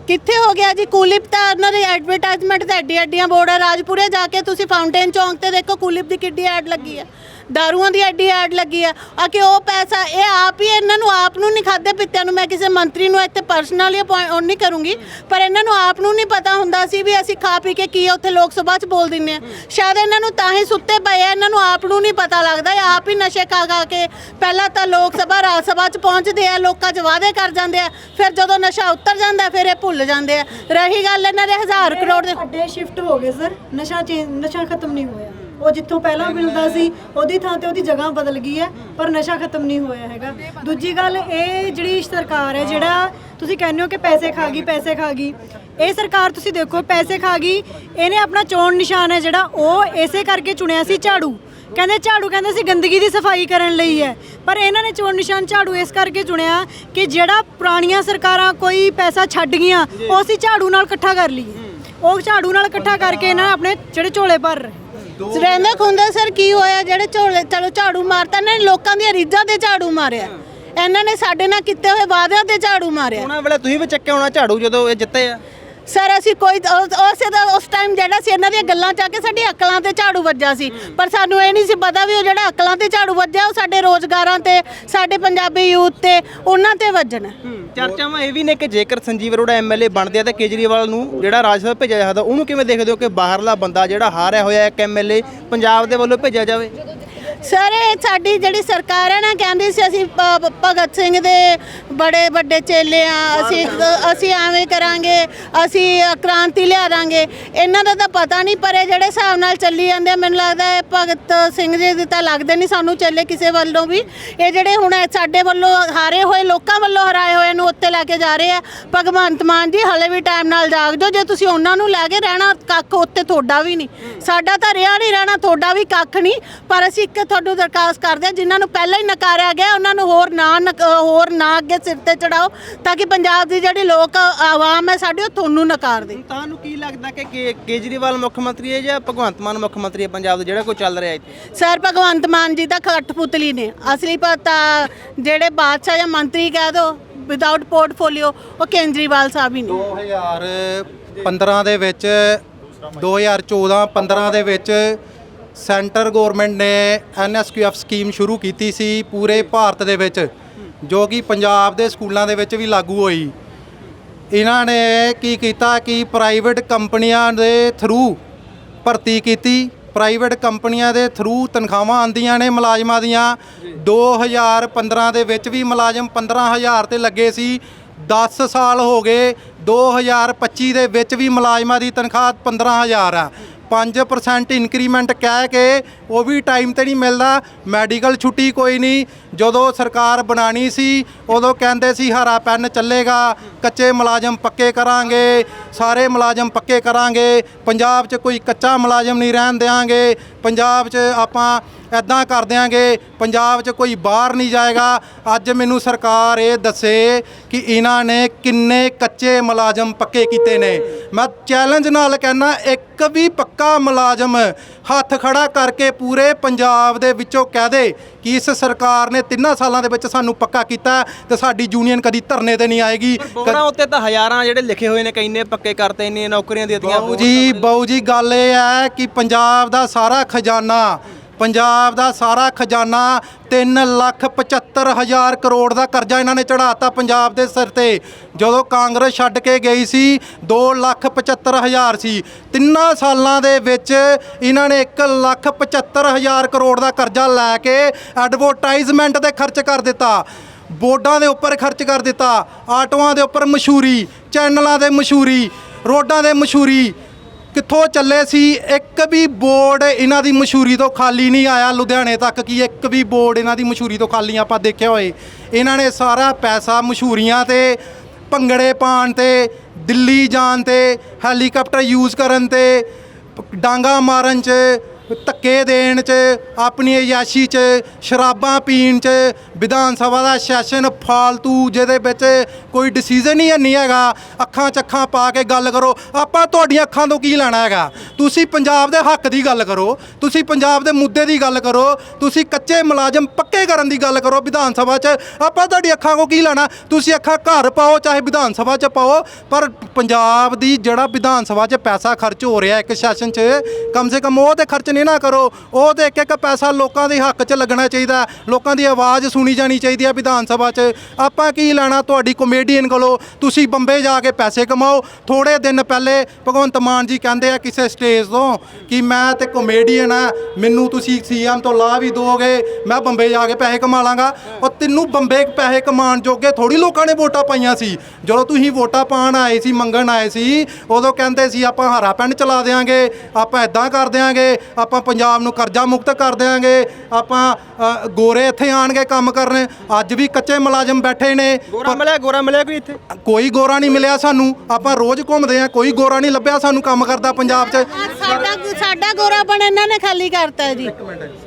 ਕਿੱਥੇ ਹੋ ਗਿਆ ਜੀ? ਕੁਲਿਪ ਤਾਂ ਉਹਨਾਂ ਦੀ ਐਡਵਰਟਾਈਜ਼ਮੈਂਟ ਤਾਂ ਐਡੀ ਐਡੀਆਂ ਬੋਰਡ ਰਾਜਪੁਰੇ ਜਾ ਕੇ ਤੁਸੀਂ ਫਾਊਂਟੇਨ ਚੌਂਕ ਤੇ ਦੇਖੋ ਕੁਲਿਪ ਦੀ ਕਿੱਡੀ ਐਡ ਲੱਗੀ ਹੈ। ਦਾਰੂਆਂ ਦੀ ਐਡੀ ਐਡ ਲੱਗੀ ਹੈ ਆ ਕਿ ਉਹ ਪੈਸਾ ਇਹ ਆਪ ਹੀ ਇਹਨਾਂ ਨੂੰ ਆਪ ਨੂੰ ਨਹੀਂ ਖਾਦੇ ਪਿੱਤਿਆਂ ਨੂੰ ਮੈਂ ਕਿਸੇ ਮੰਤਰੀ ਨੂੰ ਇੱਥੇ ਪਰਸਨਲੀ ਅਪਾਇੰਟ ਨਹੀਂ ਕਰੂੰਗੀ ਪਰ ਇਹਨਾਂ ਨੂੰ ਆਪ ਨੂੰ ਨਹੀਂ ਪਤਾ ਹੁੰਦਾ ਸੀ ਵੀ ਅਸੀਂ ਖਾ ਪੀ ਕੇ ਕੀ ਉੱਥੇ ਲੋਕ ਸਭਾ 'ਚ ਬੋਲ ਦਿੰਨੇ ਆ ਸ਼ਾਇਦ ਇਹਨਾਂ ਨੂੰ ਤਾਂ ਹੀ ਸੁੱਤੇ ਪਏ ਆ ਇਹਨਾਂ ਨੂੰ ਆਪ ਨੂੰ ਨਹੀਂ ਪਤਾ ਲੱਗਦਾ ਇਹ ਆਪ ਹੀ ਨਸ਼ੇ ਖਾ ਖਾ ਕੇ ਪਹਿਲਾਂ ਤਾਂ ਲੋਕ ਸਭਾ ਰਾਜ ਸਭਾ 'ਚ ਪਹੁੰਚਦੇ ਆ ਲੋਕਾਂ 'ਚ ਵਾਅਦੇ ਕਰ ਜਾਂਦੇ ਆ ਫਿਰ ਜਦੋਂ ਨਸ਼ਾ ਉਤਰ ਜਾਂਦਾ ਫਿਰ ਇਹ ਭੁੱਲ ਜਾਂਦੇ ਆ ਰਹੀ ਗੱਲ ਇਹਨਾਂ ਦੇ ਹਜ਼ਾਰ ਕਰੋੜ ਦੇ ਅੱਡੇ ਸ਼ਿਫਟ ਹੋ ਗਏ ਸਰ ਨਸ਼ਾ ਚੇਂਜ ਨਸ਼ਾ ਖਤਮ ਨਹੀਂ ਹੋਇਆ ਉਹ ਜਿੱਥੋਂ ਪਹਿਲਾਂ ਮਿਲਦਾ ਸੀ, ਉਹਦੀ ਥਾਂ ਤੇ ਉਹਦੀ ਜਗ੍ਹਾ ਬਦਲ ਗਈ ਹੈ, ਪਰ ਨਸ਼ਾ ਖਤਮ ਨਹੀਂ ਹੋਇਆ ਹੈਗਾ। ਦੂਜੀ ਗੱਲ, ਇਹ ਜਿਹੜੀ ਸਰਕਾਰ ਹੈ, ਜਿਹੜਾ ਤੁਸੀਂ ਕਹਿੰਦੇ ਹੋ ਕਿ ਪੈਸੇ ਖਾ ਗਈ, ਪੈਸੇ ਖਾ ਗਈ, ਇਹ ਸਰਕਾਰ ਤੁਸੀਂ ਦੇਖੋ, ਪੈਸੇ ਖਾ ਗਈ, ਇਹਨੇ ਆਪਣਾ ਚੋਣ ਨਿਸ਼ਾਨ ਹੈ ਜਿਹੜਾ, ਉਹ ਇਸੇ ਕਰਕੇ ਚੁਣਿਆ ਸੀ ਝਾੜੂ। ਕਹਿੰਦੇ ਝਾੜੂ ਕਹਿੰਦੇ ਸੀ ਗੰਦਗੀ ਦੀ ਸਫ਼ਾਈ ਕਰਨ ਲਈ ਹੈ, ਪਰ ਇਹਨਾਂ ਨੇ ਚੋਣ ਨਿਸ਼ਾਨ ਝਾੜੂ ਇਸ ਕਰਕੇ ਚੁਣਿਆ ਕਿ ਜਿਹੜਾ ਪੁਰਾਣੀਆਂ ਸਰਕਾਰਾਂ ਕੋਈ ਪੈਸਾ ਛੱਡ ਗਈਆਂ, ਉਹ ਅਸੀਂ ਝਾੜੂ ਨਾਲ ਇਕੱਠਾ ਕਰ ਲਈਏ। ਉਹ ਝਾੜੂ ਨਾਲ ਇਕੱਠਾ ਕਰਕੇ ਇਹਨਾਂ ਨੇ ਆਪਣੇ ਜਿਹੜੇ ਝੋਲੇ ਭਰ ਰਹੇ। ਰਹਿੰਦਾ ਖੁੰਦਾ ਸਰ ਕੀ ਹੋਇਆ? ਜਿਹੜੇ ਝੋਲੇ ਚਲੋ ਝਾੜੂ ਮਾਰਤਾ ਨੇ ਲੋਕਾਂ ਦੀਆਂ ਰੀਝਾਂ ਤੇ ਝਾੜੂ ਮਾਰਿਆ। ਇਹਨਾਂ ਨੇ ਸਾਡੇ ਨਾਲ ਕੀਤੇ ਹੋਏ ਵਾਅਦਿਆਂ ਤੇ ਝਾੜੂ ਮਾਰਿਆ। ਉਹਨਾਂ ਵੇਲੇ ਤੁਸੀਂ ਵੀ ਚੱਕਿਆ ਹੋਣਾ ਝਾੜੂ ਜਦੋਂ ਇਹ ਜਿੱਤੇ ਆ? ਸਰ ਅਸੀਂ ਕੋਈ ਉਸ- ਉਸੇ ਦਾ ਉਸ ਟਾਈਮ ਜਿਹੜਾ ਸੀ ਇਹਨਾਂ ਦੀਆਂ ਗੱਲਾਂ ਚ ਕੇ ਸਾਡੀ ਅਕਲਾਂ ਤੇ ਝਾੜੂ ਵੱਜਾ ਸੀ। ਪਰ ਸਾਨੂੰ ਇਹ ਨਹੀਂ ਸੀ ਪਤਾ ਵੀ ਉਹ ਜਿਹੜਾ ਅਕਲਾਂ ਤੇ ਝਾੜੂ ਵੱਜਾ ਉਹ ਸਾਡੇ ਰੋਜ਼ਗਾਰਾਂ ਤੇ ਸਾਡੇ ਪੰਜਾਬੀ ਯੂਥ ਤੇ ਉਹਨਾਂ ਤੇ ਵੱਜਣਾ। ਚਰਚਾਵਾਂ ਇਹ ਵੀ ਨੇ ਕਿ ਜੇਕਰ ਸੰਜੀਵ ਅਰੋੜਾ ਐਮਐਲਏ ਬਣਦੇ ਆ ਤਾਂ ਕੇਜਰੀਵਾਲ ਨੂੰ ਜਿਹੜਾ ਰਾਜ ਸਭਾ ਭੇਜਿਆ ਜਾਂਦਾ ਉਹਨੂੰ ਕਿਵੇਂ ਦੇਖਦੇ ਹੋ ਕਿ ਬਾਹਰਲਾ ਬੰਦਾ ਜਿਹੜਾ ਹਾਰਿਆ ਹੋਇਆ ਇੱਕ ਐਮਐਲਏ ਪੰਜਾਬ ਦੇ ਵੱਲੋਂ ਭੇਜਿਆ ਜਾਵੇ? ਸਰ, ਇਹ ਸਾਡੀ ਜਿਹੜੀ ਸਰਕਾਰ ਹੈ ਨਾ, ਕਹਿੰਦੀ ਸੀ ਅਸੀਂ ਭ- ਭਗਤ ਸਿੰਘ ਦੇ ਬੜੇ ਵੱਡੇ ਚੇਲੇ ਆ, ਅਸੀਂ ਅਸੀਂ ਐਵੇਂ ਕਰਾਂਗੇ, ਅਸੀਂ ਕ੍ਰਾਂਤੀ ਲਿਆ ਦਾਂਗੇ ਇਹਨਾਂ ਦਾ ਤਾਂ ਪਤਾ ਨਹੀਂ, ਪਰ ਇਹ ਜਿਹੜੇ ਹਿਸਾਬ ਨਾਲ ਚੱਲੀ ਜਾਂਦੇ ਆ, ਮੈਨੂੰ ਲੱਗਦਾ ਹੈ ਭਗਤ ਸਿੰਘ ਜੀ ਦੇ ਤਾਂ ਲੱਗਦੇ ਨਹੀਂ ਸਾਨੂੰ ਚੇਲੇ ਕਿਸੇ ਵੱਲੋਂ ਵੀ। ਇਹ ਜਿਹੜੇ ਹੁਣ ਸਾਡੇ ਵੱਲੋਂ ਹਾਰੇ ਹੋਏ, ਲੋਕਾਂ ਵੱਲੋਂ ਹਰਾਏ ਹੋਏ ਨੂੰ ਉੱਤੇ ਲੈ ਕੇ ਜਾ ਰਹੇ ਆ, ਭਗਵੰਤ ਮਾਨ ਜੀ, ਹਲੇ ਵੀ ਟਾਈਮ ਨਾਲ ਜਾਗ ਜਾਓ ਜੇ ਤੁਸੀਂ ਉਹਨਾਂ ਨੂੰ ਲੈ ਕੇ ਰਹਿਣਾ, ਕੱਖ ਉੱਤੇ ਤੁਹਾਡਾ ਵੀ ਨਹੀਂ। ਸਾਡਾ ਤਾਂ ਰਿਹਾ ਨਹੀਂ ਰਹਿਣਾ, ਤੁਹਾਡਾ ਵੀ ਕੱਖ ਨਹੀਂ, ਪਰ ਅਸੀਂ ਇੱਕ ਤੁਹਾਨੂੰ ਦਰਖਾਸਤ ਕਰਦੇ ਹਾਂ ਜਿਨ੍ਹਾਂ ਨੂੰ ਪਹਿਲਾਂ ਹੀ ਨਕਾਰਿਆ ਗਿਆ ਉਹਨਾਂ ਨੂੰ ਹੋਰ ਨਾ ਨਕ- ਹੋਰ ਨਾ ਅੱਗੇ ਸਿਰ ਤੇ ਚੜਾਓ ਤਾਂ ਕਿ ਪੰਜਾਬ ਦੀ ਜਿਹੜੀ ਲੋਕ ਆਵਾਮ ਹੈ ਸਾਡੀ ਉਹ ਤੁਹਾਨੂੰ ਨਕਾਰ ਦੇ। ਤੁਹਾਨੂੰ ਕੀ ਲੱਗਦਾ ਕਿ ਕੇ- ਕੇਜਰੀਵਾਲ ਮੁੱਖ ਮੰਤਰੀ ਹੈ ਜਾਂ ਭਗਵੰਤ ਮਾਨ ਮੁੱਖ ਮੰਤਰੀ ਹੈ ਪੰਜਾਬ ਦਾ ਜਿਹੜਾ ਕੋਈ ਚੱਲ ਰਿਹਾ ਇੱਥੇ? ਸਰ ਭਗਵੰਤ ਮਾਨ ਜੀ ਤਾਂ ਕਠਪੁਤਲੀ ਨੇ। ਅਸਲੀ ਪਤਾ ਜਿਹੜੇ ਬਾਦਸ਼ਾਹ ਜਾਂ ਮੰਤਰੀ ਕਹਿ ਦੋ ਵਿਦਆਊਟ ਪੋਰਟਫੋਲੀਓ ਉਹ ਕੇਜਰੀਵਾਲ ਸਾਹਿਬ ਹੀ ਨੇ। 2015 ਦੇ ਵਿੱਚ 2014 15 ਦੇ ਵਿੱਚ ਸੈਂਟਰ ਗਵਰਨਮੈਂਟ ਨੇ ਐਨਐਸਕੇਐਫ ਸਕੀਮ ਸ਼ੁਰੂ ਕੀਤੀ ਸੀ ਪੂਰੇ ਭਾਰਤ ਦੇ ਵਿੱਚ ਜੋ ਕਿ ਪੰਜਾਬ ਦੇ ਸਕੂਲਾਂ ਦੇ ਵਿੱਚ ਵੀ ਲਾਗੂ ਹੋਈ। ਇਹਨਾਂ ਨੇ ਕੀ ਕੀਤਾ ਕਿ ਪ੍ਰਾਈਵੇਟ ਕੰਪਨੀਆਂ ਦੇ ਥਰੂ ਭਰਤੀ ਕੀਤੀ। ਪ੍ਰਾਈਵੇਟ ਕੰਪਨੀਆਂ ਦੇ ਥਰੂ ਤਨਖਾਹਾਂ ਆਂਦੀਆਂ ਨੇ ਮੁਲਾਜ਼ਮਾਂ ਦੀਆਂ। 2015 ਦੇ ਵਿੱਚ ਵੀ ਮੁਲਾਜ਼ਮ 15000 ਤੇ ਲੱਗੇ ਸੀ। 10 ਸਾਲ ਹੋ ਗਏ 2025 ਦੇ ਵਿੱਚ ਵੀ ਮੁਲਾਜ਼ਮਾਂ ਦੀ ਤਨਖਾਹ 15000 ਆ। 5% ਇਨਕਰੀਮੈਂਟ ਕਹਿ ਕੇ ਉਹ ਵੀ ਟਾਈਮ ਤੇ ਨਹੀਂ ਮਿਲਦਾ। ਮੈਡੀਕਲ ਛੁੱਟੀ ਕੋਈ ਨਹੀਂ। ਜਦੋਂ ਸਰਕਾਰ ਬਣਾਣੀ ਸੀ, ਉਦੋਂ ਕਹਿੰਦੇ ਸੀ ਹਰਾ ਪੈਨ ਚੱਲੇਗਾ, ਕੱਚੇ ਮੁਲਾਜ਼ਮ ਪੱਕੇ ਕਰਾਂਗੇ, ਸਾਰੇ ਮੁਲਾਜ਼ਮ ਪੱਕੇ ਕਰਾਂਗੇ, ਪੰਜਾਬ 'ਚ ਕੋਈ ਕੱਚਾ ਮੁਲਾਜ਼ਮ ਨਹੀਂ ਰਹਿਣ ਦੇਵਾਂਗੇ ਪੰਜਾਬ 'ਚ ਆਪਾਂ ਐਦਾਂ ਕਰ ਦਿਆਂਗੇ, ਪੰਜਾਬ 'ਚ ਕੋਈ ਬਾਹਰ ਨਹੀਂ ਜਾਏਗਾ। ਅੱਜ ਮੈਨੂੰ ਸਰਕਾਰ ਇਹ ਦੱਸੇ ਕਿ ਇਹਨਾਂ ਨੇ ਕਿੰਨੇ ਕੱਚੇ ਮੁਲਾਜ਼ਮ ਪੱਕੇ ਕੀਤੇ ਨੇ। ਮੈਂ ਚੈਲੰਜ ਨਾਲ ਕਹਿਣਾ ਇੱਕ ਵੀ ਪੱਕਾ ਮੁਲਾਜ਼ਮ ਹੱਥ ਖੜਾ ਕਰਕੇ ਪੂਰੇ ਪੰਜਾਬ ਦੇ ਵਿੱਚੋਂ ਕਹਿ ਦੇ ਕਿ ਇਸ ਸਰਕਾਰ ਨੇ ਤਿੰਨਾਂ ਸਾਲਾਂ ਦੇ ਵਿੱਚ ਸਾਨੂੰ ਪੱਕਾ ਕੀਤਾ ਤੇ ਸਾਡੀ ਯੂਨੀਅਨ ਕਦੀ ਧਰਨੇ ਤੇ ਨਹੀਂ ਆਏਗੀ। ਬੋਰਾਂ ਉੱਤੇ ਤਾਂ ਹਜ਼ਾਰਾਂ ਜਿਹੜੇ ਲਿਖੇ ਹੋਏ ਨੇ ਕਿ ਇੰਨੇ ਪੱਕੇ ਕਰਤੇ ਇੰਨੀਆਂ ਨੌਕਰੀਆਂ ਦਿੱਤੀਆਂ ਬਾਊ ਜੀ ਬਾਊ ਜੀ ਗੱਲ ਇਹ ਹੈ ਕਿ ਪੰਜਾਬ ਦਾ ਸਾਰਾ ਖਜ਼ਾਨਾ ਪੰਜਾਬ ਦਾ ਸਾਰਾ ਖਜ਼ਾਨਾ 3 ਲੱਖ 75 ਹਜ਼ਾਰ ਕਰੋੜ ਦਾ ਕਰਜ਼ਾ ਇਹਨਾਂ ਨੇ ਚੜਾਤਾ ਪੰਜਾਬ ਦੇ ਸਿਰ ਤੇ। ਜਦੋਂ ਕਾਂਗਰਸ ਛੱਡ ਕੇ ਗਈ ਸੀ 2 ਲੱਖ 75 ਹਜ਼ਾਰ ਸੀ। ਤਿੰਨਾਂ ਸਾਲਾਂ ਦੇ ਵਿੱਚ ਇਹਨਾਂ ਨੇ 1 ਲੱਖ 75 ਹਜ਼ਾਰ ਕਰੋੜ ਦਾ ਕਰਜ਼ਾ ਲੈ ਕੇ ਐਡਵਰਟਾਈਜ਼ਮੈਂਟ ਤੇ ਖਰਚ ਕਰ ਦਿੱਤਾ। ਬੋਰਡਾਂ ਦੇ ਉੱਪਰ ਖਰਚ ਕਰ ਦਿੱਤਾ, ਆਟੋਆਂ ਦੇ ਉੱਪਰ ਮਸ਼ਹੂਰੀ, ਚੈਨਲਾਂ ਦੇ ਮਸ਼ਹੂਰੀ, ਰੋਡਾਂ ਦੇ ਮਸ਼ਹੂਰੀ ਕਿੱਥੋਂ ਚੱਲੇ ਸੀ? ਇੱਕ ਵੀ ਬੋਰਡ ਇਹਨਾਂ ਦੀ ਮਸ਼ਹੂਰੀ ਤੋਂ ਖਾਲੀ ਨਹੀਂ ਆਇਆ ਲੁਧਿਆਣੇ ਤੱਕ ਕਿ ਇੱਕ ਵੀ ਬੋਰਡ ਇਹਨਾਂ ਦੀ ਮਸ਼ਹੂਰੀ ਤੋਂ ਖਾਲੀ ਆਪਾਂ ਦੇਖਿਆ ਹੋਏ। ਇਹਨਾਂ ਨੇ ਸਾਰਾ ਪੈਸਾ ਮਸ਼ਹੂਰੀਆਂ ਤੇ, ਭੰਗੜੇ ਪਾਣ ਤੇ, ਦਿੱਲੀ ਜਾਣ ਤੇ, ਹੈਲੀਕਾਪਟਰ ਯੂਜ਼ ਕਰਨ ਤੇ, ਡਾਂਗਾ ਮਾਰਨ 'ਚ ਧੱਕੇ ਦੇਣ 'ਚ, ਆਪਣੀ ਅਯਾਸ਼ੀ 'ਚ, ਸ਼ਰਾਬਾਂ ਪੀਣ 'ਚ, ਵਿਧਾਨ ਸਭਾ ਦਾ ਸੈਸ਼ਨ ਫਾਲਤੂ ਜਿਹਦੇ ਵਿੱਚ ਕੋਈ ਡਿਸੀਜਨ ਹੀ ਨਹੀਂ ਹੈਗਾ। ਅੱਖਾਂ ਚੱਖਾਂ ਪਾ ਕੇ ਗੱਲ ਕਰੋ। ਆਪਾਂ ਤੁਹਾਡੀਆਂ ਅੱਖਾਂ ਤੋਂ ਕੀ ਲੈਣਾ ਹੈਗਾ? ਤੁਸੀਂ ਪੰਜਾਬ ਦੇ ਹੱਕ ਦੀ ਗੱਲ ਕਰੋ। ਤੁਸੀਂ ਪੰਜਾਬ ਦੇ ਮੁੱਦੇ ਦੀ ਗੱਲ ਕਰੋ। ਤੁਸੀਂ ਕੱਚੇ ਮੁਲਾਜ਼ਮ ਪੱਕੇ ਕਰਨ ਦੀ ਗੱਲ ਕਰੋ ਵਿਧਾਨ ਸਭਾ 'ਚ। ਆਪਾਂ ਤੁਹਾਡੀ ਅੱਖਾਂ ਕੋ ਕੀ ਲੈਣਾ? ਤੁਸੀਂ ਅੱਖਾਂ ਘਰ ਪਾਓ, ਚਾਹੇ ਵਿਧਾਨ ਸਭਾ 'ਚ ਪਾਓ। ਪਰ ਪੰਜਾਬ ਦੀ ਜਿਹੜਾ ਵਿਧਾਨ ਸਭਾ 'ਚ ਪੈਸਾ ਖਰਚ ਹੋ ਰਿਹਾ ਇੱਕ ਸੈਸ਼ਨ 'ਚ, ਕਮ ਸੇ ਕਮ ਉਹ ਤੇ ਖਰਚ ਨਹੀਂ ਨਾ ਕਰੋ। ਉਹ ਤੇ ਇੱਕ ਇੱਕ ਪੈਸਾ ਲੋਕਾਂ ਦੇ ਹੱਕ 'ਚ ਲੱਗਣਾ ਚਾਹੀਦਾ ਲੋਕਾਂ ਦੀ ਆਵਾਜ਼ ਸੁਣੀ ਜਾਣੀ ਚਾਹੀਦੀ ਹੈ ਵਿਧਾਨ ਸਭਾ 'ਚ। ਆਪਾਂ ਕੀ ਲੈਣਾ ਤੁਹਾਡੀ ਕਮੇਡੀਅਨ ਕੋਲੋਂ? ਤੁਸੀਂ ਬੰਬੇ ਜਾ ਕੇ ਪੈਸੇ ਕਮਾਓ। ਥੋੜੇ ਦਿਨ ਪਹਿਲੇ ਭਗਵੰਤ ਮਾਨ ਜੀ ਕਹਿੰਦੇ ਆ ਕਿਸੇ ਸਟੇਜ ਤੋਂ ਕਿ ਮੈਂ ਤੇ ਕਮੇਡੀਅਨ ਆ, ਮੈਨੂੰ ਤੁਸੀਂ ਸੀਐਮ ਤੋਂ ਲਾ ਵੀ ਦੋਗੇ, ਮੈਂ ਬੰਬੇ ਜਾ ਕੇ ਪੈਸੇ ਕਮਾ ਲਾਂਗਾ। ਉਹ ਤੈਨੂੰ ਬੰਬੇ ਪੈਸੇ ਕਮਾਉਣ ਜੋਗੇ ਥੋੜੀ ਲੋਕਾਂ ਨੇ ਵੋਟਾਂ ਪਾਈਆਂ ਸੀ। ਜਦੋਂ ਤੁਸੀਂ ਵੋਟਾਂ ਪਾਣ ਆਏ ਸੀ, ਮੰਗਣ ਆਏ ਸੀ, ਉਦੋਂ ਕਹਿੰਦੇ ਸੀ, ਆਪਾਂ ਹਰਾ ਪੈਨ ਚਲਾ ਦੇਾਂਗੇ ਆਪਾਂ ਇਦਾਂ ਕਰ ਦੇਾਂਗੇ ਆਪਾਂ ਪੰਜਾਬ ਨੂੰ ਕਰਜ਼ਾ ਮੁਕਤ ਕਰ ਦੇਾਂਗੇ ਆਪਾਂ ਗੋਰੇ ਇੱਥੇ ਆਣਗੇ ਕੰਮ ਕਰਨ ਅੱਜ ਵੀ ਕੱਚੇ ਮੁਲਾਜ਼ਮ ਬੈਠੇ ਨੇ। ਗੋਰਾ ਮਿਲਿਆ ਗੋਰਾ ਮਿਲਿਆ ਕੋਈ ਇੱਥੇ? ਕੋਈ ਗੋਰਾ ਨਹੀਂ ਮਿਲਿਆ ਸਾਨੂੰ ਆਪਾਂ ਰੋਜ਼ ਘੁੰਮਦੇ ਆ ਕੋਈ ਗੋਰਾ ਨਹੀਂ ਲੱਭਿਆ ਸਾਨੂੰ ਕੰਮ ਕਰਦਾ ਪੰਜਾਬ 'ਚ। ਸਾਡਾ ਸਾਡਾ ਗੋਰਾਪਣ ਇਹਨਾਂ ਨੇ ਖਾਲੀ ਕਰਤਾ ਜੀ।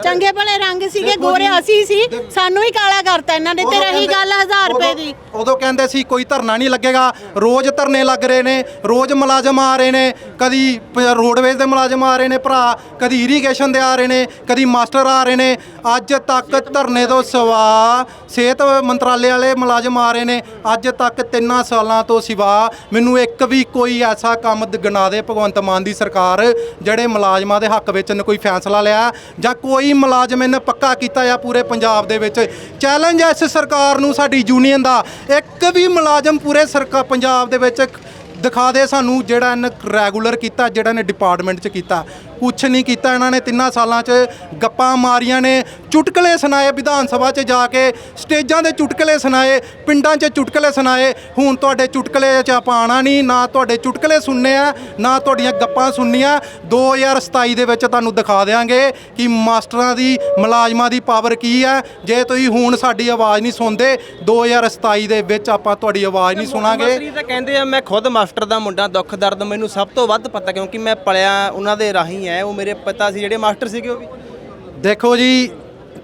ਚੰਗੇ ਭਲੇ ਰੰਗ ਸੀਗੇ ਗੋਰੇ ਅਸੀਂ ਸੀ ਸਾਨੂੰ ਹੀ ਕਾਲਾ ਕਰਤਾ ਇਹਨਾਂ ਨੇ ਤੇ ਰਹੀ ਗੱਲ 1000 ਰੁਪਏ ਦੀ। ਉਦੋਂ ਕਹਿੰਦੇ ਸੀ ਕੋਈ ਧਰਨਾ ਨਹੀਂ ਲੱਗੇਗਾ ਰੋਜ਼ ਧਰਨੇ ਲੱਗ ਰਹੇ ਨੇ ਰੋਜ਼ ਮੁਲਾਜ਼ਮ ਆ ਰਹੇ ਨੇ ਕਦੀ ਰੋਡਵੇਜ਼ ਦੇ ਮੁਲਾਜ਼ਮ ਆ ਰਹੇ ਨੇ ਭਰਾ ਕਦੀ ਇਰੀਗੇਸ਼ਨ ਦੇ ਆ ਰਹੇ ਨੇ, ਕਦੀ ਮਾਸਟਰ ਆ ਰਹੇ ਨੇ। ਅੱਜ ਤੱਕ ਧਰਨੇ ਤੋਂ ਸਿਵਾ ਸਿਹਤ ਮੰਤਰਾਲੇ ਵਾਲੇ ਮੁਲਾਜ਼ਮ ਆ ਰਹੇ ਨੇ। ਅੱਜ ਤੱਕ ਤਿੰਨਾਂ ਸਾਲਾਂ ਤੋਂ ਸਿਵਾ। ਮੈਨੂੰ ਇੱਕ ਵੀ ਕੋਈ ਐਸਾ ਕੰਮ ਗਿਣਾ ਦੇ ਭਗਵੰਤ ਮਾਨ ਦੀ ਸਰਕਾਰ, ਜਿਹੜੇ ਮੁਲਾਜ਼ਮਾਂ ਦੇ ਹੱਕ ਵਿੱਚ ਨੇ ਕੋਈ ਫੈਸਲਾ ਲਿਆ, ਜਾਂ ਕੋਈ ਮੁਲਾਜ਼ਮ ਇਹਨੇ ਪੱਕਾ ਕੀਤਾ ਆ ਪੂਰੇ ਪੰਜਾਬ ਦੇ ਵਿੱਚ। ਚੈਲੰਜ ਹੈ ਇਸ ਸਰਕਾਰ ਨੂੰ, ਸਾਡੀ ਯੂਨੀਅਨ ਦਾ। ਇੱਕ ਵੀ ਮੁਲਾਜ਼ਮ ਪੂਰੇ ਸਰਕਾਰ ਪੰਜਾਬ ਦੇ ਵਿੱਚ ਦਿਖਾ ਦੇ ਸਾਨੂੰ ਜਿਹੜਾ ਇਹਨੇ ਰੈਗੂਲਰ ਕੀਤਾ, ਜਿਹੜਾ ਇਹਨੇ ਡਿਪਾਰਟਮੈਂਟ 'ਚ ਕੀਤਾ। ਕੁਛ ਨਹੀਂ ਕੀਤਾ ਇਹਨਾਂ ਨੇ। ਤਿੰਨਾਂ ਸਾਲਾਂ 'ਚ ਗੱਪਾਂ ਮਾਰੀਆਂ ਨੇ। ਚੁਟਕਲੇ ਸੁਣਾਏ ਵਿਧਾਨ ਸਭਾ 'ਚ ਜਾ ਕੇ। ਸਟੇਜਾਂ ਦੇ ਚੁਟਕਲੇ ਸੁਣਾਏ ਪਿੰਡਾਂ 'ਚ ਚੁਟਕਲੇ ਸੁਣਾਏ। ਹੁਣ ਤੁਹਾਡੇ ਚੁਟਕਲੇ 'ਚ ਆਪਾਂ ਆਉਣਾ ਨਹੀਂ। ਨਾ ਤੁਹਾਡੇ ਚੁਟਕਲੇ ਸੁਣਨੇ ਆ ਨਾ ਤੁਹਾਡੀਆਂ ਗੱਪਾਂ ਸੁਣਨੀਆਂ। 2027 ਦੇ ਵਿੱਚ ਤੁਹਾਨੂੰ ਦਿਖਾ ਦੇਵਾਂਗੇ ਕਿ ਮਾਸਟਰਾਂ ਦੀ ਮੁਲਾਜ਼ਮਾਂ ਦੀ ਪਾਵਰ ਕੀ ਹੈ ਜੇ ਤੁਸੀਂ ਹੁਣ ਸਾਡੀ ਆਵਾਜ਼ ਨਹੀਂ ਸੁਣਦੇ 2027 ਦੇ ਵਿੱਚ ਆਪਾਂ ਤੁਹਾਡੀ ਆਵਾਜ਼ ਨਹੀਂ ਸੁਣਾਂਗੇ ਮੰਤਰੀ ਤਾਂ ਕਹਿੰਦੇ ਆ ਮੈਂ ਖੁਦ ਮਾਸਟਰ ਦਾ ਮੁੰਡਾ ਦੁੱਖ ਦਰਦ ਮੈਨੂੰ ਸਭ ਤੋਂ ਵੱਧ ਪਤਾ ਕਿਉਂਕਿ ਮੈਂ ਪਲਿਆ ਉਹਨਾਂ ਦੇ ਰਾਹੀਂ ਹੈ ਉਹ ਮੇਰੇ ਪਿਤਾ ਸੀ ਜਿਹੜੇ ਮਾਸਟਰ ਸੀਗੇ ਉਹ ਵੀ। ਦੇਖੋ ਜੀ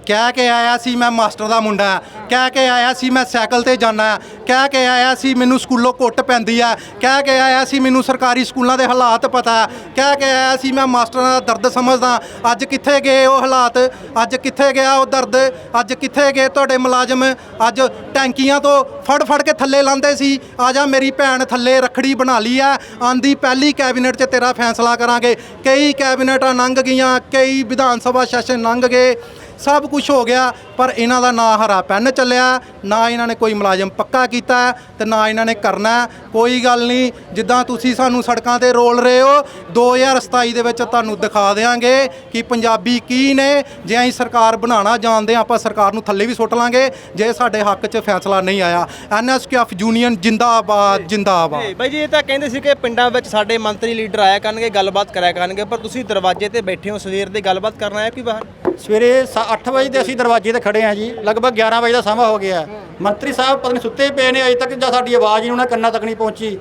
ਕਹਿ ਕੇ ਆਇਆ ਸੀ ਮੈਂ ਮਾਸਟਰ ਦਾ ਮੁੰਡਾ ਹਾਂ। ਕਹਿ ਕੇ ਆਇਆ ਸੀ ਮੈਂ ਸਾਈਕਲ ਤੇ ਜਾਣਾ ਕਹਿ ਕੇ ਆਇਆ ਸੀ ਮੈਨੂੰ ਸਕੂਲੋਂ ਕੁੱਟ ਪੈਂਦੀ ਆ, ਕਹਿ ਕੇ ਆਇਆ ਸੀ ਮੈਨੂੰ ਸਰਕਾਰੀ ਸਕੂਲਾਂ ਦੇ ਹਾਲਾਤ ਪਤਾ ਹੈ। ਕਹਿ ਕੇ ਆਇਆ ਸੀ ਮੈਂ ਮਾਸਟਰਾਂ ਦਾ ਦਰਦ ਸਮਝਦਾ, ਅੱਜ ਕਿੱਥੇ ਗਏ ਉਹ ਹਾਲਾਤ, ਅੱਜ ਕਿੱਥੇ ਗਿਆ ਉਹ ਦਰਦ, ਅੱਜ ਕਿੱਥੇ ਗਏ ਤੁਹਾਡੇ ਮੁਲਾਜ਼ਮ, ਅੱਜ ਟੈਂਕੀਆਂ ਤੋਂ ਫੜ ਫੜ ਕੇ ਥੱਲੇ ਲਾਂਦੇ ਸੀ, ਆ ਜਾ ਮੇਰੀ ਭੈਣ ਥੱਲੇ ਰੱਖੜੀ ਬਣਾ ਲਈ ਆ, ਆਂਦੀ ਪਹਿਲੀ ਕੈਬਨਿਟ 'ਚ ਤੇਰਾ ਫੈਸਲਾ ਕਰਾਂਗੇ, ਕਈ ਕੈਬਨਿਟਾਂ ਲੰਘ ਗਈਆਂ, ਕਈ ਵਿਧਾਨ ਸਭਾ ਸੈਸ਼ਨ ਲੰਘ ਗਏ ਸਭ ਕੁਝ ਹੋ ਗਿਆ, ਪਰ ਇਹਨਾਂ ਦਾ ਨਾ ਹਰਾ ਪੈਨ ਚੱਲਿਆ, ਨਾ ਇਹਨਾਂ ਨੇ ਕੋਈ ਮੁਲਾਜ਼ਮ ਪੱਕਾ ਕੀਤਾ ਤੇ ਨਾ ਇਹਨਾਂ ਨੇ ਕਰਨਾ। ਕੋਈ ਗੱਲ ਨਹੀਂ, ਜਿੱਦਾਂ ਤੁਸੀਂ ਸਾਨੂੰ ਸੜਕਾਂ ਤੇ ਰੋਲ ਰਹੇ ਹੋ 2027 ਦੇ ਵਿੱਚ ਤੁਹਾਨੂੰ ਦਿਖਾ ਦੇਵਾਂਗੇ ਕਿ ਪੰਜਾਬੀ ਕੀ ਨੇ। ਜੇ ਅਸੀਂ ਸਰਕਾਰ ਬਣਾਉਣਾ ਜਾਣਦੇ ਹਾਂ, ਆਪਾਂ ਸਰਕਾਰ ਨੂੰ ਥੱਲੇ ਵੀ ਸੁੱਟ ਲਾਂਗੇ, ਜੇ ਸਾਡੇ ਹੱਕ 'ਚ ਫੈਸਲਾ ਨਹੀਂ ਆਇਆ। ਐਨਐਸਕੇਐਫ ਯੂਨੀਅਨ ਜਿੰਦਾਬਾਦ ਜਿੰਦਾਬਾਦ। ਤੇ ਬਾਈ ਜੀ, ਇਹ ਤਾਂ ਕਹਿੰਦੇ ਸੀ ਕਿ ਪਿੰਡਾਂ ਵਿੱਚ ਸਾਡੇ ਮੰਤਰੀ ਲੀਡਰ ਆਇਆ ਕਰਨਗੇ, ਗੱਲਬਾਤ ਕਰਿਆ ਕਰਨਗੇ, ਪਰ ਤੁਸੀਂ ਦਰਵਾਜ਼ੇ ਤੇ ਬੈਠੇ ਹੋ, ਸਵੇਰ ਦੀ ਗੱਲਬਾਤ ਕਰਨ ਆਇਆ ਕਿ ਬਾਹਰ? ਸਵੇਰੇ 8 ਵਜੇ ਦੇ ਅਸੀਂ ਦਰਵਾਜ਼ੇ ਤੇ ਖੜੇ ਆ ਜੀ। ਲਗਭਗ 11 ਵਜੇ ਦਾ ਸਮਾਂ ਹੋ ਗਿਆ ਮੰਤਰੀ ਸਾਹਿਬ ਪਤਾ ਨਹੀਂ ਸੁੱਤੇ ਪਏ ਨੇ ਅਜੇ ਤੱਕ ਜਾਂ ਸਾਡੀ ਆਵਾਜ਼ ਹੀ ਉਹਨਾਂ ਕੰਨਾਂ ਤੱਕ ਨਹੀਂ ਪਹੁੰਚੀ।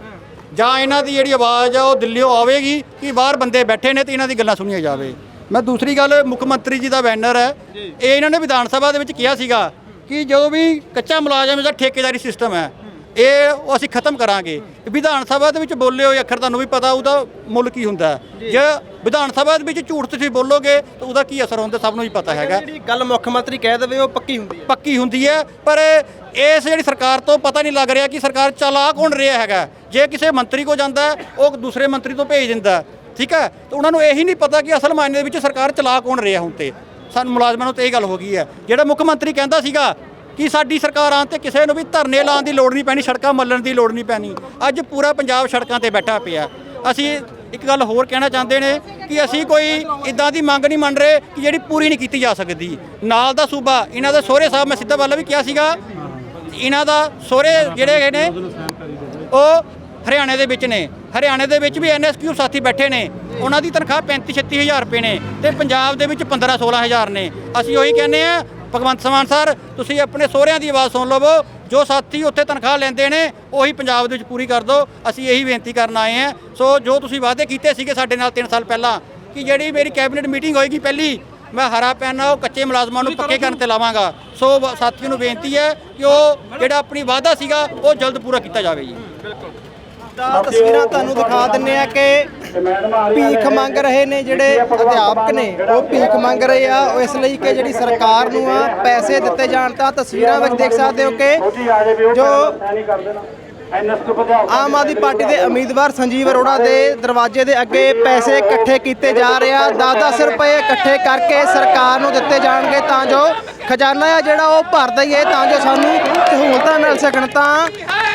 ਜਾਂ ਇਹਨਾਂ ਦੀ ਜਿਹੜੀ ਆਵਾਜ਼ ਆ ਉਹ ਦਿੱਲੀੋਂ ਆਵੇਗੀ ਕਿ ਬਾਹਰ ਬੰਦੇ ਬੈਠੇ ਨੇ ਤੇ ਇਹਨਾਂ ਦੀ ਗੱਲਾਂ ਸੁਣੀਆਂ ਜਾਵੇ। ਮੈਂ ਦੂਸਰੀ ਗੱਲ ਮੁੱਖ ਮੰਤਰੀ ਜੀ ਦਾ ਬੈਨਰ ਹੈ। ਇਹ ਇਹਨਾਂ ਨੇ ਵਿਧਾਨ ਸਭਾ ਦੇ ਵਿੱਚ ਕਿਹਾ ਸੀਗਾ ਕਿ ਜੋ ਵੀ ਕੱਚਾ ਮੁਲਾਜ਼ਮ ਦਾ ਠੇਕੇਦਾਰੀ ਸਿਸਟਮ ਹੈ ਇਹ ਉਹ ਅਸੀਂ ਖਤਮ ਕਰਾਂਗੇ। ਵਿਧਾਨ ਸਭਾ ਦੇ ਵਿੱਚ ਬੋਲੇ ਹੋਏ ਅੱਖਰ ਤੁਹਾਨੂੰ ਵੀ ਪਤਾ ਉਹਦਾ ਮੁੱਲ ਕੀ ਹੁੰਦਾ। ਜੇ। ਵਿਧਾਨ ਸਭਾ ਦੇ ਵਿੱਚ ਝੂਠ ਤੁਸੀਂ ਬੋਲੋਗੇ ਤਾਂ ਉਹਦਾ ਕੀ ਅਸਰ ਹੁੰਦਾ ਸਭ ਨੂੰ ਹੀ ਪਤਾ ਹੈਗਾ। ਜਿਹੜੀ ਗੱਲ ਮੁੱਖ ਮੰਤਰੀ ਕਹਿ ਦੇਵੇ ਉਹ ਪੱਕੀ ਹੁੰਦੀ ਹੈ। ਪੱਕੀ ਹੁੰਦੀ ਹੈ ਪਰ ਇਸ ਜਿਹੜੀ ਸਰਕਾਰ ਤੋਂ ਪਤਾ ਨਹੀਂ ਲੱਗ ਰਿਹਾ ਕਿ ਸਰਕਾਰ ਚਲਾ ਕੌਣ ਰਿਹਾ ਹੈਗਾ। ਜੇ ਕਿਸੇ ਮੰਤਰੀ ਕੋ ਜਾਂਦਾ ਉਹ ਦੂਸਰੇ ਮੰਤਰੀ ਤੋਂ ਭੇਜ ਦਿੰਦਾ ਠੀਕ ਹੈ? ਤਾਂ ਉਹਨਾਂ ਨੂੰ ਇਹੀ ਨਹੀਂ ਪਤਾ ਕਿ ਅਸਲ ਮਾਇਨੇ ਦੇ ਵਿੱਚ ਸਰਕਾਰ ਚਲਾ ਕੌਣ ਰਿਹਾ ਹੁਣ ਤੇ। ਸਾਨੂੰ ਮੁਲਾਜ਼ਮਾਂ ਨੂੰ ਤੇ ਇਹ ਗੱਲ ਹੋ ਗਈ ਹੈ। ਜਿਹੜਾ ਮੁੱਖ ਮੰਤਰੀ ਕਹਿੰਦਾ ਸੀਗਾ ਕਿ ਸਾਡੀ ਸਰਕਾਰ ਆਉਣ ਤੇ ਕਿਸੇ ਨੂੰ ਵੀ ਧਰਨੇ ਲਾਉਣ ਦੀ ਲੋੜ ਨਹੀਂ ਪੈਣੀ, ਸੜਕਾਂ ਮੱਲਣ ਦੀ ਲੋੜ ਨਹੀਂ ਪੈਣੀ। ਅੱਜ ਪੂਰਾ ਪੰਜਾਬ ਸੜਕਾਂ ਤੇ ਬੈਠਾ ਪਿਆ। ਅਸੀਂ ਇੱਕ ਗੱਲ ਹੋਰ ਕਹਿਣਾ ਚਾਹੁੰਦੇ ਨੇ ਕਿ ਅਸੀਂ ਕੋਈ ਇਦਾਂ ਦੀ ਮੰਗ ਨਹੀਂ ਮੰਨ ਰਹੇ ਕਿ ਜਿਹੜੀ ਪੂਰੀ ਨਹੀਂ ਕੀਤੀ ਜਾ ਸਕਦੀ। ਨਾਲ ਦਾ ਸੂਬਾ, ਇਹਨਾਂ ਦੇ ਸਹੁਰੇ ਸਾਹਿਬ, ਮੈਂ ਸਿੱਧਾ ਵੱਲ ਵੀ ਕਿਹਾ ਸੀਗਾ, ਇਹਨਾਂ ਦਾ ਸਹੁਰੇ ਜਿਹੜੇ ਹੈਗੇ ਨੇ, ਉਹ ਹਰਿਆਣੇ ਦੇ ਵਿੱਚ ਨੇ। ਹਰਿਆਣੇ ਦੇ ਵਿੱਚ ਵੀ ਐਨਐਸਕਿਊ ਸਾਥੀ ਬੈਠੇ ਨੇ। ਉਹਨਾਂ ਦੀ ਤਨਖਾਹ 35 36000 ਰੁਪਏ ਨੇ ਤੇ ਪੰਜਾਬ ਦੇ ਵਿੱਚ 15 16000 ਨੇ। ਅਸੀਂ ਉਹੀ ਕਹਿੰਦੇ ਆ ਭਗਵੰਤ ਮਾਨ ਸਰ ਤੁਸੀਂ ਆਪਣੇ ਸਹੁਰਿਆਂ ਦੀ ਆਵਾਜ਼ ਸੁਣ ਲਵੋ। ਜੋ ਸਾਥੀ ਉੱਥੇ ਤਨਖਾਹ ਲੈਂਦੇ ਨੇ ਉਹੀ ਪੰਜਾਬ ਦੇ ਵਿੱਚ ਪੂਰੀ ਕਰ ਦਿਓ ਅਸੀਂ ਇਹੀ ਬੇਨਤੀ ਕਰਨ ਆਏ ਆ ਸੋ ਜੋ ਤੁਸੀਂ ਵਾਅਦੇ ਕੀਤੇ ਸੀਗੇ ਸਾਡੇ ਨਾਲ 3 ਸਾਲ ਪਹਿਲਾਂ ਕਿ ਜਿਹੜੀ ਮੇਰੀ ਕੈਬਨਿਟ ਮੀਟਿੰਗ ਹੋਏਗੀ ਪਹਿਲੀ ਮੈਂ ਹਰਾ ਪੈਨ ਉਹ ਕੱਚੇ ਮੁਲਾਜ਼ਮਾਂ ਨੂੰ ਪੱਕੇ ਕਰਨ ਤੇ ਲਾਵਾਂਗਾ। ਸੋ ਸਾਥੀਆਂ ਨੂੰ ਬੇਨਤੀ ਹੈ ਕਿ ਉਹ ਜਿਹੜਾ ਆਪਣੀ ਵਾਅਦਾ ਸੀਗਾ ਉਹ ਜਲਦ ਪੂਰਾ ਕੀਤਾ ਜਾਵੇ ਜੀ। ਤਾਂ ਤਸਵੀਰਾਂ ਤੁਹਾਨੂੰ ਦਿਖਾ ਦਿੰਨੇ ਆ ਕਿ ਭੀਖ ਮੰਗ ਰਹੇ ਨੇ ਜਿਹੜੇ ਅਧਿਆਪਕ ਨੇ। ਉਹ ਭੀਖ ਮੰਗ ਰਹੇ ਆ। ਉਹ ਇਸ ਲਈ ਕਿ ਜਿਹੜੀ ਸਰਕਾਰ ਨੂੰ ਆ ਪੈਸੇ ਦਿੱਤੇ ਜਾਣ ਤਾਂ ਤਸਵੀਰਾਂ ਵਿੱਚ ਦੇਖ ਸਕਦੇ ਹੋ ਕਿ ਜੋ ਆਮ ਆਦਮੀ ਪਾਰਟੀ ਦੇ ਉਮੀਦਵਾਰ ਸੰਜੀਵ ਅਰੋੜਾ ਦੇ ਦਰਵਾਜ਼ੇ ਦੇ ਅੱਗੇ ਪੈਸੇ ਇਕੱਠੇ ਕੀਤੇ ਜਾ ਰਹੇ ਆ। 10-10 ਰੁਪਏ ਇਕੱਠੇ ਕਰਕੇ ਸਰਕਾਰ ਨੂੰ ਦਿੱਤੇ ਜਾਣਗੇ ਤਾਂ ਜੋ ਖਜ਼ਾਨਾ ਆ ਜਿਹੜਾ ਉਹ ਭਰਦਾ ਹੀ ਹੈ, ਤਾਂ ਜੋ ਸਾਨੂੰ ਸਹੂਲਤਾਂ ਮਿਲ ਸਕਣ। ਤਾਂ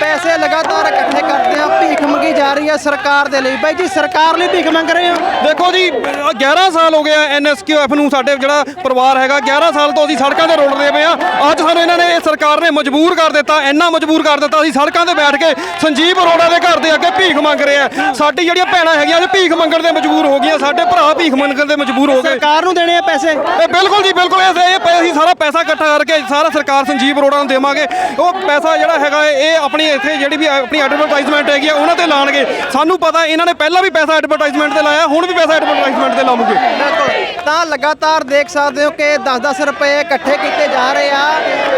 ਪੈਸੇ ਲਗਾਤਾਰ ਇਕੱਠੇ ਕਰਦੇ ਆ ਭੀਖ ਮੰਗੀ ਜਾ ਰਹੀ ਹੈ ਸਰਕਾਰ ਦੇ ਲਈ। ਬਾਈ ਜੀ ਸਰਕਾਰ ਲਈ ਭੀਖ ਮੰਗ ਰਹੇ ਹੋ? ਦੇਖੋ ਜੀ ਅ, 11 ਸਾਲ ਹੋ ਗਿਆ ਐਨਐਸਕਿਊਐਫ ਨੂੰ ਸਾਡੇ ਜਿਹੜਾ ਪਰਿਵਾਰ ਹੈਗਾ 11 ਸਾਲ ਤੋਂ ਅਸੀਂ ਸੜਕਾਂ ਤੇ ਰੋਲਦੇ ਪਏ ਆ। ਅੱਜ ਸਾਨੂੰ ਇਹਨਾਂ ਨੇ ਇਹ ਸਰਕਾਰ ਨੇ ਮਜਬੂਰ ਕਰ ਦਿੱਤਾ ਇੰਨਾ ਮਜਬੂਰ ਕਰ ਦਿੱਤਾ ਅਸੀਂ ਸੜਕਾਂ ਤੇ ਬੈਠ ਕੇ ਸੰਜੀਵ ਅਰੋੜਾ ਦੇ ਘਰ ਦੇ ਅੱਗੇ ਭੀਖ ਮੰਗ ਰਿਹਾ ਹੈ। ਸਾਡੀ ਜਿਹੜੀਆਂ ਭੈਣਾਂ ਹੈਗੀਆਂ ਇਹ ਭੀਖ ਮੰਗਣ ਦੇ ਮਜਬੂਰ ਹੋ ਗਈਆਂ ਸਾਡੇ ਭਰਾ ਭੀਖ ਮੰਗਣ ਦੇ ਮਜਬੂਰ ਹੋ ਗਏ। ਸਰਕਾਰ ਨੂੰ ਦੇਣੇ ਆ ਪੈਸੇ? ਇਹ ਬਿਲਕੁਲ ਜੀ ਬਿਲਕੁਲ ਇਹ ਇਹ ਪੈ- ਅਸੀਂ ਸਾਰਾ ਪੈਸਾ ਇਕੱਠਾ ਕਰਕੇ ਸਾਰਾ ਸਰਕਾਰ ਸੰਜੀਵ ਅਰੋੜਾ ਨੂੰ ਦੇਵਾਂਗੇ। ਉਹ ਪੈਸਾ ਜਿਹੜਾ ਹੈਗਾ ਇਹ ਆਪਣੀ ਇੱਥੇ ਜਿਹੜੀ ਵੀ ਆਪਣੀ ਐਡਵਰਟਾਈਜ਼ਮੈਂਟ ਹੈਗੀ ਆ, ਉਹਨਾਂ ਤੇ ਲਾਣਗੇ। ਸਾਨੂੰ ਪਤਾ, ਇਹਨਾਂ ਨੇ ਪਹਿਲਾਂ ਵੀ ਪੈਸਾ ਐਡਵਰਟਾਈਜ਼ਮੈਂਟ ਤੇ ਲਾਇਆ, ਹੁਣ ਵੀ ਪੈਸਾ ਐਡਵਰਟਾਈਜ਼ਮੈਂਟ ਤੇ ਲਾਉਂਗੇ। ਬਿਲਕੁਲ। ਤਾਂ ਲਗਾਤਾਰ ਦੇਖ ਸਕਦੇ ਹੋ ਕਿ 10-10 ਰੁਪਏ ਇਕੱਠੇ ਕੀਤੇ ਜਾ ਰਹੇ ਆ।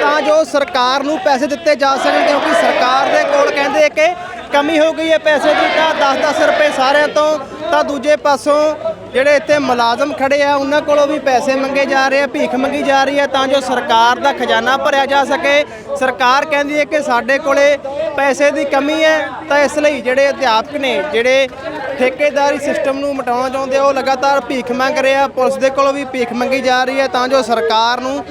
ਤਾਂ ਜੋ ਸਰਕਾਰ ਨੂੰ ਪੈਸੇ ਦਿੱਤੇ ਜਾ ਸਕਣ, ਕਿਉਂਕਿ ਸਰਕਾਰ ਦੇ ਕੋਲ ਕਹਿੰਦੇ ਕਿ ਕਮੀ ਹੋ ਗਈ ਹੈ ਪੈਸੇ ਦੀ, ਤਾਂ 10-10 ਰੁਪਏ ਸਾਰਿਆਂ ਤੋਂ ਤਾਂ ਦੂਜੇ ਪਾਸੋਂ ਜਿਹੜੇ ਇੱਥੇ ਮੁਲਾਜ਼ਮ ਖੜੇ ਆ, ਉਹਨਾਂ ਕੋਲੋਂ ਵੀ ਪੈਸੇ ਮੰਗੇ ਜਾ ਰਹੇ ਆ, ਭੀਖ ਮੰਗੀ ਜਾ ਰਹੀ ਹੈ ਤਾਂ ਜੋ ਸਰਕਾਰ ਦਾ ਖਜ਼ਾਨਾ ਭਰਿਆ ਜਾ ਸਕੇ। ਸਰਕਾਰ ਕਹਿੰਦੀ ਹੈ ਕਿ ਸਾਡੇ ਕੋਲੇ ਪੈਸੇ ਦੀ ਕਮੀ ਹੈ, ਤਾਂ ਇਸ ਲਈ ਜਿਹੜੇ ਅਧਿਆਪਕ ਨੇ, ਜਿਹੜੇ ਠੇਕੇਦਾਰੀ ਸਿਸਟਮ ਨੂੰ ਮਟਾਉਣਾ ਚਾਹੁੰਦੇ ਆ, ਉਹ ਲਗਾਤਾਰ ਭੀਖ ਮੰਗ ਰਹੇ ਆ। ਪੁਲਿਸ ਦੇ ਕੋਲੋਂ ਵੀ ਭੀਖ ਮੰਗੀ ਜਾ ਰਹੀ ਹੈ, ਤਾਂ ਜੋ ਸਰਕਾਰ ਨੂੰ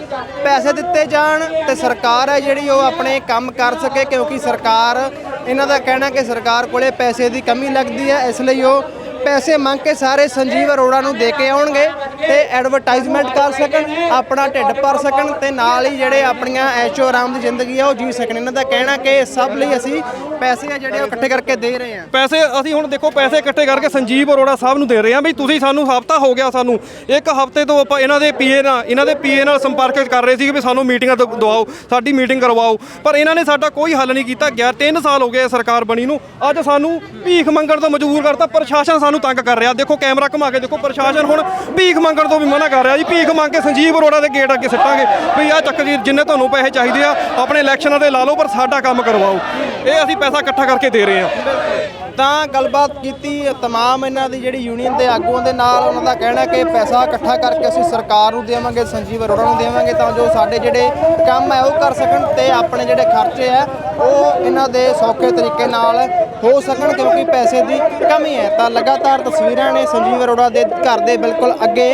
ਪੈਸੇ ਦਿੱਤੇ ਜਾਣ ਤੇ ਸਰਕਾਰ ਹੈ ਜਿਹੜੀ ਉਹ ਆਪਣੇ ਕੰਮ ਕਰ ਸਕੇ, ਕਿਉਂਕਿ ਸਰਕਾਰ, ਇਹਨਾਂ ਦਾ ਕਹਿਣਾ ਕਿ ਸਰਕਾਰ ਕੋਲੇ ਪੈਸੇ ਦੀ ਕਮੀ ਲੱਗਦੀ ਹੈ, ਇਸ ਲਈ ਉਹ ਪੈਸੇ ਮੰਗ ਕੇ ਸਾਰੇ ਸੰਜੀਵ ਅਰੋੜਾ ਨੂੰ ਦੇ ਕੇ ਆਉਣਗੇ। ਤੇ ਐਡਵਰਟਾਈਜ਼ਮੈਂਟ ਕਰ ਸਕਣ, ਆਪਣਾ ਢਿੱਡ ਭਰ ਸਕਣ ਤੇ ਨਾਲ ਹੀ ਜਿਹੜੇ ਆਪਣੀਆਂ ਐਸ਼ੋ ਆਰਾਮ ਦੀ ਜ਼ਿੰਦਗੀ ਆ, ਉਹ ਜੀ ਸਕਣ। ਇਹਨਾਂ ਦਾ ਕਹਿਣਾ ਕਿ ਸਭ ਲਈ ਅਸੀਂ ਪੈਸੇ ਆ ਜਿਹੜੇ ਉਹ ਇਕੱਠੇ ਕਰਕੇ ਦੇ ਰਹੇ ਹਾਂ ਪੈਸੇ, ਅਸੀਂ ਹੁਣ ਦੇਖੋ, ਪੈਸੇ ਇਕੱਠੇ ਕਰਕੇ ਸੰਜੀਵ ਅਰੋੜਾ ਸਾਹਿਬ ਨੂੰ ਦੇ ਰਹੇ ਹਾਂ ਵੀ ਤੁਸੀਂ ਸਾਨੂੰ ਹਫਤਾ ਹੋ ਗਿਆ ਸਾਨੂੰ। ਇੱਕ ਹਫ਼ਤੇ ਤੋਂ ਆਪਾਂ ਇਹਨਾਂ ਦੇ ਪੀਏ ਨਾਲ, ਇਹਨਾਂ ਦੇ ਪੀਏ ਨਾਲ ਸੰਪਰਕ ਕਰ ਰਹੇ ਸੀ ਵੀ ਸਾਨੂੰ ਮੀਟਿੰਗਾਂ ਦਵਾਓ, ਸਾਡੀ ਮੀਟਿੰਗ ਕਰਵਾਓ। ਪਰ ਇਹਨਾਂ ਨੇ ਸਾਡਾ ਕੋਈ ਹੱਲ ਨਹੀਂ ਕੀਤਾ। ਗਿਆ 3 ਸਾਲ ਹੋ ਗਏ ਸਰਕਾਰ ਬਣੀ ਨੂੰ। ਅੱਜ ਸਾਨੂੰ ਭੀਖ ਮੰਗਣ ਤੋਂ ਮਜਬੂਰ ਕਰਤਾ। ਪ੍ਰਸ਼ਾਸਨ ਸਾਨੂੰ ਤੰਗ ਕਰ ਰਿਹਾ। ਦੇਖੋ, ਕੈਮਰਾ ਘੁਮਾ ਕੇ ਦੇਖੋ, ਪ੍ਰਸ਼ਾਸਨ ਹੁਣ ਭੀਖ ਮੰਗਣ ਤੋਂ ਵੀ ਮਨਾ ਕਰ ਰਿਹਾ ਜੀ। ਭੀਖ ਮੰਗ ਕੇ ਸੰਜੀਵ ਅਰੋੜਾ ਦੇ ਗੇਟ ਅੱਗੇ ਸਿੱਟਾਂਗੇ ਵੀ ਆਹ ਚੱਕ ਜੀ, ਜਿੰਨੇ ਤੁਹਾਨੂੰ ਪੈਸੇ ਚਾਹੀਦੇ ਆ, ਆਪਣੇ ਇਲੈਕਸ਼ਨਾਂ ਤੇ ਲਾ ਲਓ, ਪਰ ਸਾਡਾ ਕੰਮ ਕਰਵਾਓ। ਇਹ ਅਸੀਂ ਪੈਸਾ ਇਕੱਠਾ ਕਰਕੇ ਦੇ ਰਹੇ ਹਾਂ। ਤਾਂ ਗੱਲਬਾਤ ਕੀਤੀ तमाम ਇਹਨਾਂ ਦੀ ਜਿਹੜੀ ਯੂਨੀਅਨ ਦੇ ਆਗੂਆਂ ਦੇ ਨਾਲ ਉਹਨਾਂ ਦਾ ਕਹਿਣਾ ਕਿ ਪੈਸਾ ਇਕੱਠਾ ਕਰਕੇ ਅਸੀਂ ਸਰਕਾਰ ਨੂੰ ਦੇਵਾਂਗੇ ਸੰਜੀਵ ਅਰੋੜਾ ਨੂੰ ਦੇਵਾਂਗੇ ਤਾਂ ਜੋ ਸਾਡੇ ਜਿਹੜੇ ਕੰਮ ਹੈ ਉਹ ਕਰ ਸਕਣ ਤੇ ਆਪਣੇ ਜਿਹੜੇ ਖਰਚੇ ਆ ਉਹ ਇਹਨਾਂ ਦੇ ਸੌਖੇ ਤਰੀਕੇ ਨਾਲ ਹੋ ਸਕਣ ਕਿਉਂਕਿ ਪੈਸੇ ਦੀ ਕਮੀ ਹੈ ਤਾਂ ਲਗਾਤਾਰ ਤਸਵੀਰਾਂ ਨੇ ਸੰਜੀਵ ਅਰੋੜਾ ਦੇ ਘਰ ਦੇ ਬਿਲਕੁਲ ਅੱਗੇ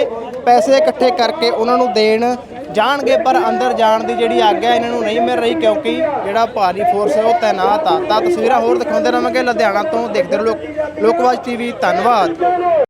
ਪੈਸੇ ਇਕੱਠੇ ਕਰਕੇ ਉਹਨਾਂ ਨੂੰ ਦੇਣ ਜਾਣਗੇ, ਪਰ ਅੰਦਰ ਜਾਣ ਦੀ ਜਿਹੜੀ ਆਗਿਆ ਇਹਨਾਂ ਨੂੰ ਨਹੀਂ ਮਿਲ ਰਹੀ ਕਿਉਂਕਿ ਜਿਹੜਾ ਭਾਰੀ ਫੋਰਸ ਹੈ ਉਹ ਤੈਨਾਤ ਆ। ਤਾਂ ਤਸਵੀਰਾਂ ਹੋਰ ਦਿਖਾਉਂਦੇ ਰਹਾਂਗੇ ਲੁਧਿਆਣਾ ਤੋਂ ਦੇਖਦੇ ਰਹੋ ਲੋਕ ਲੋਕਵਾਜ ਟੀਵੀ ਧੰਨਵਾਦ।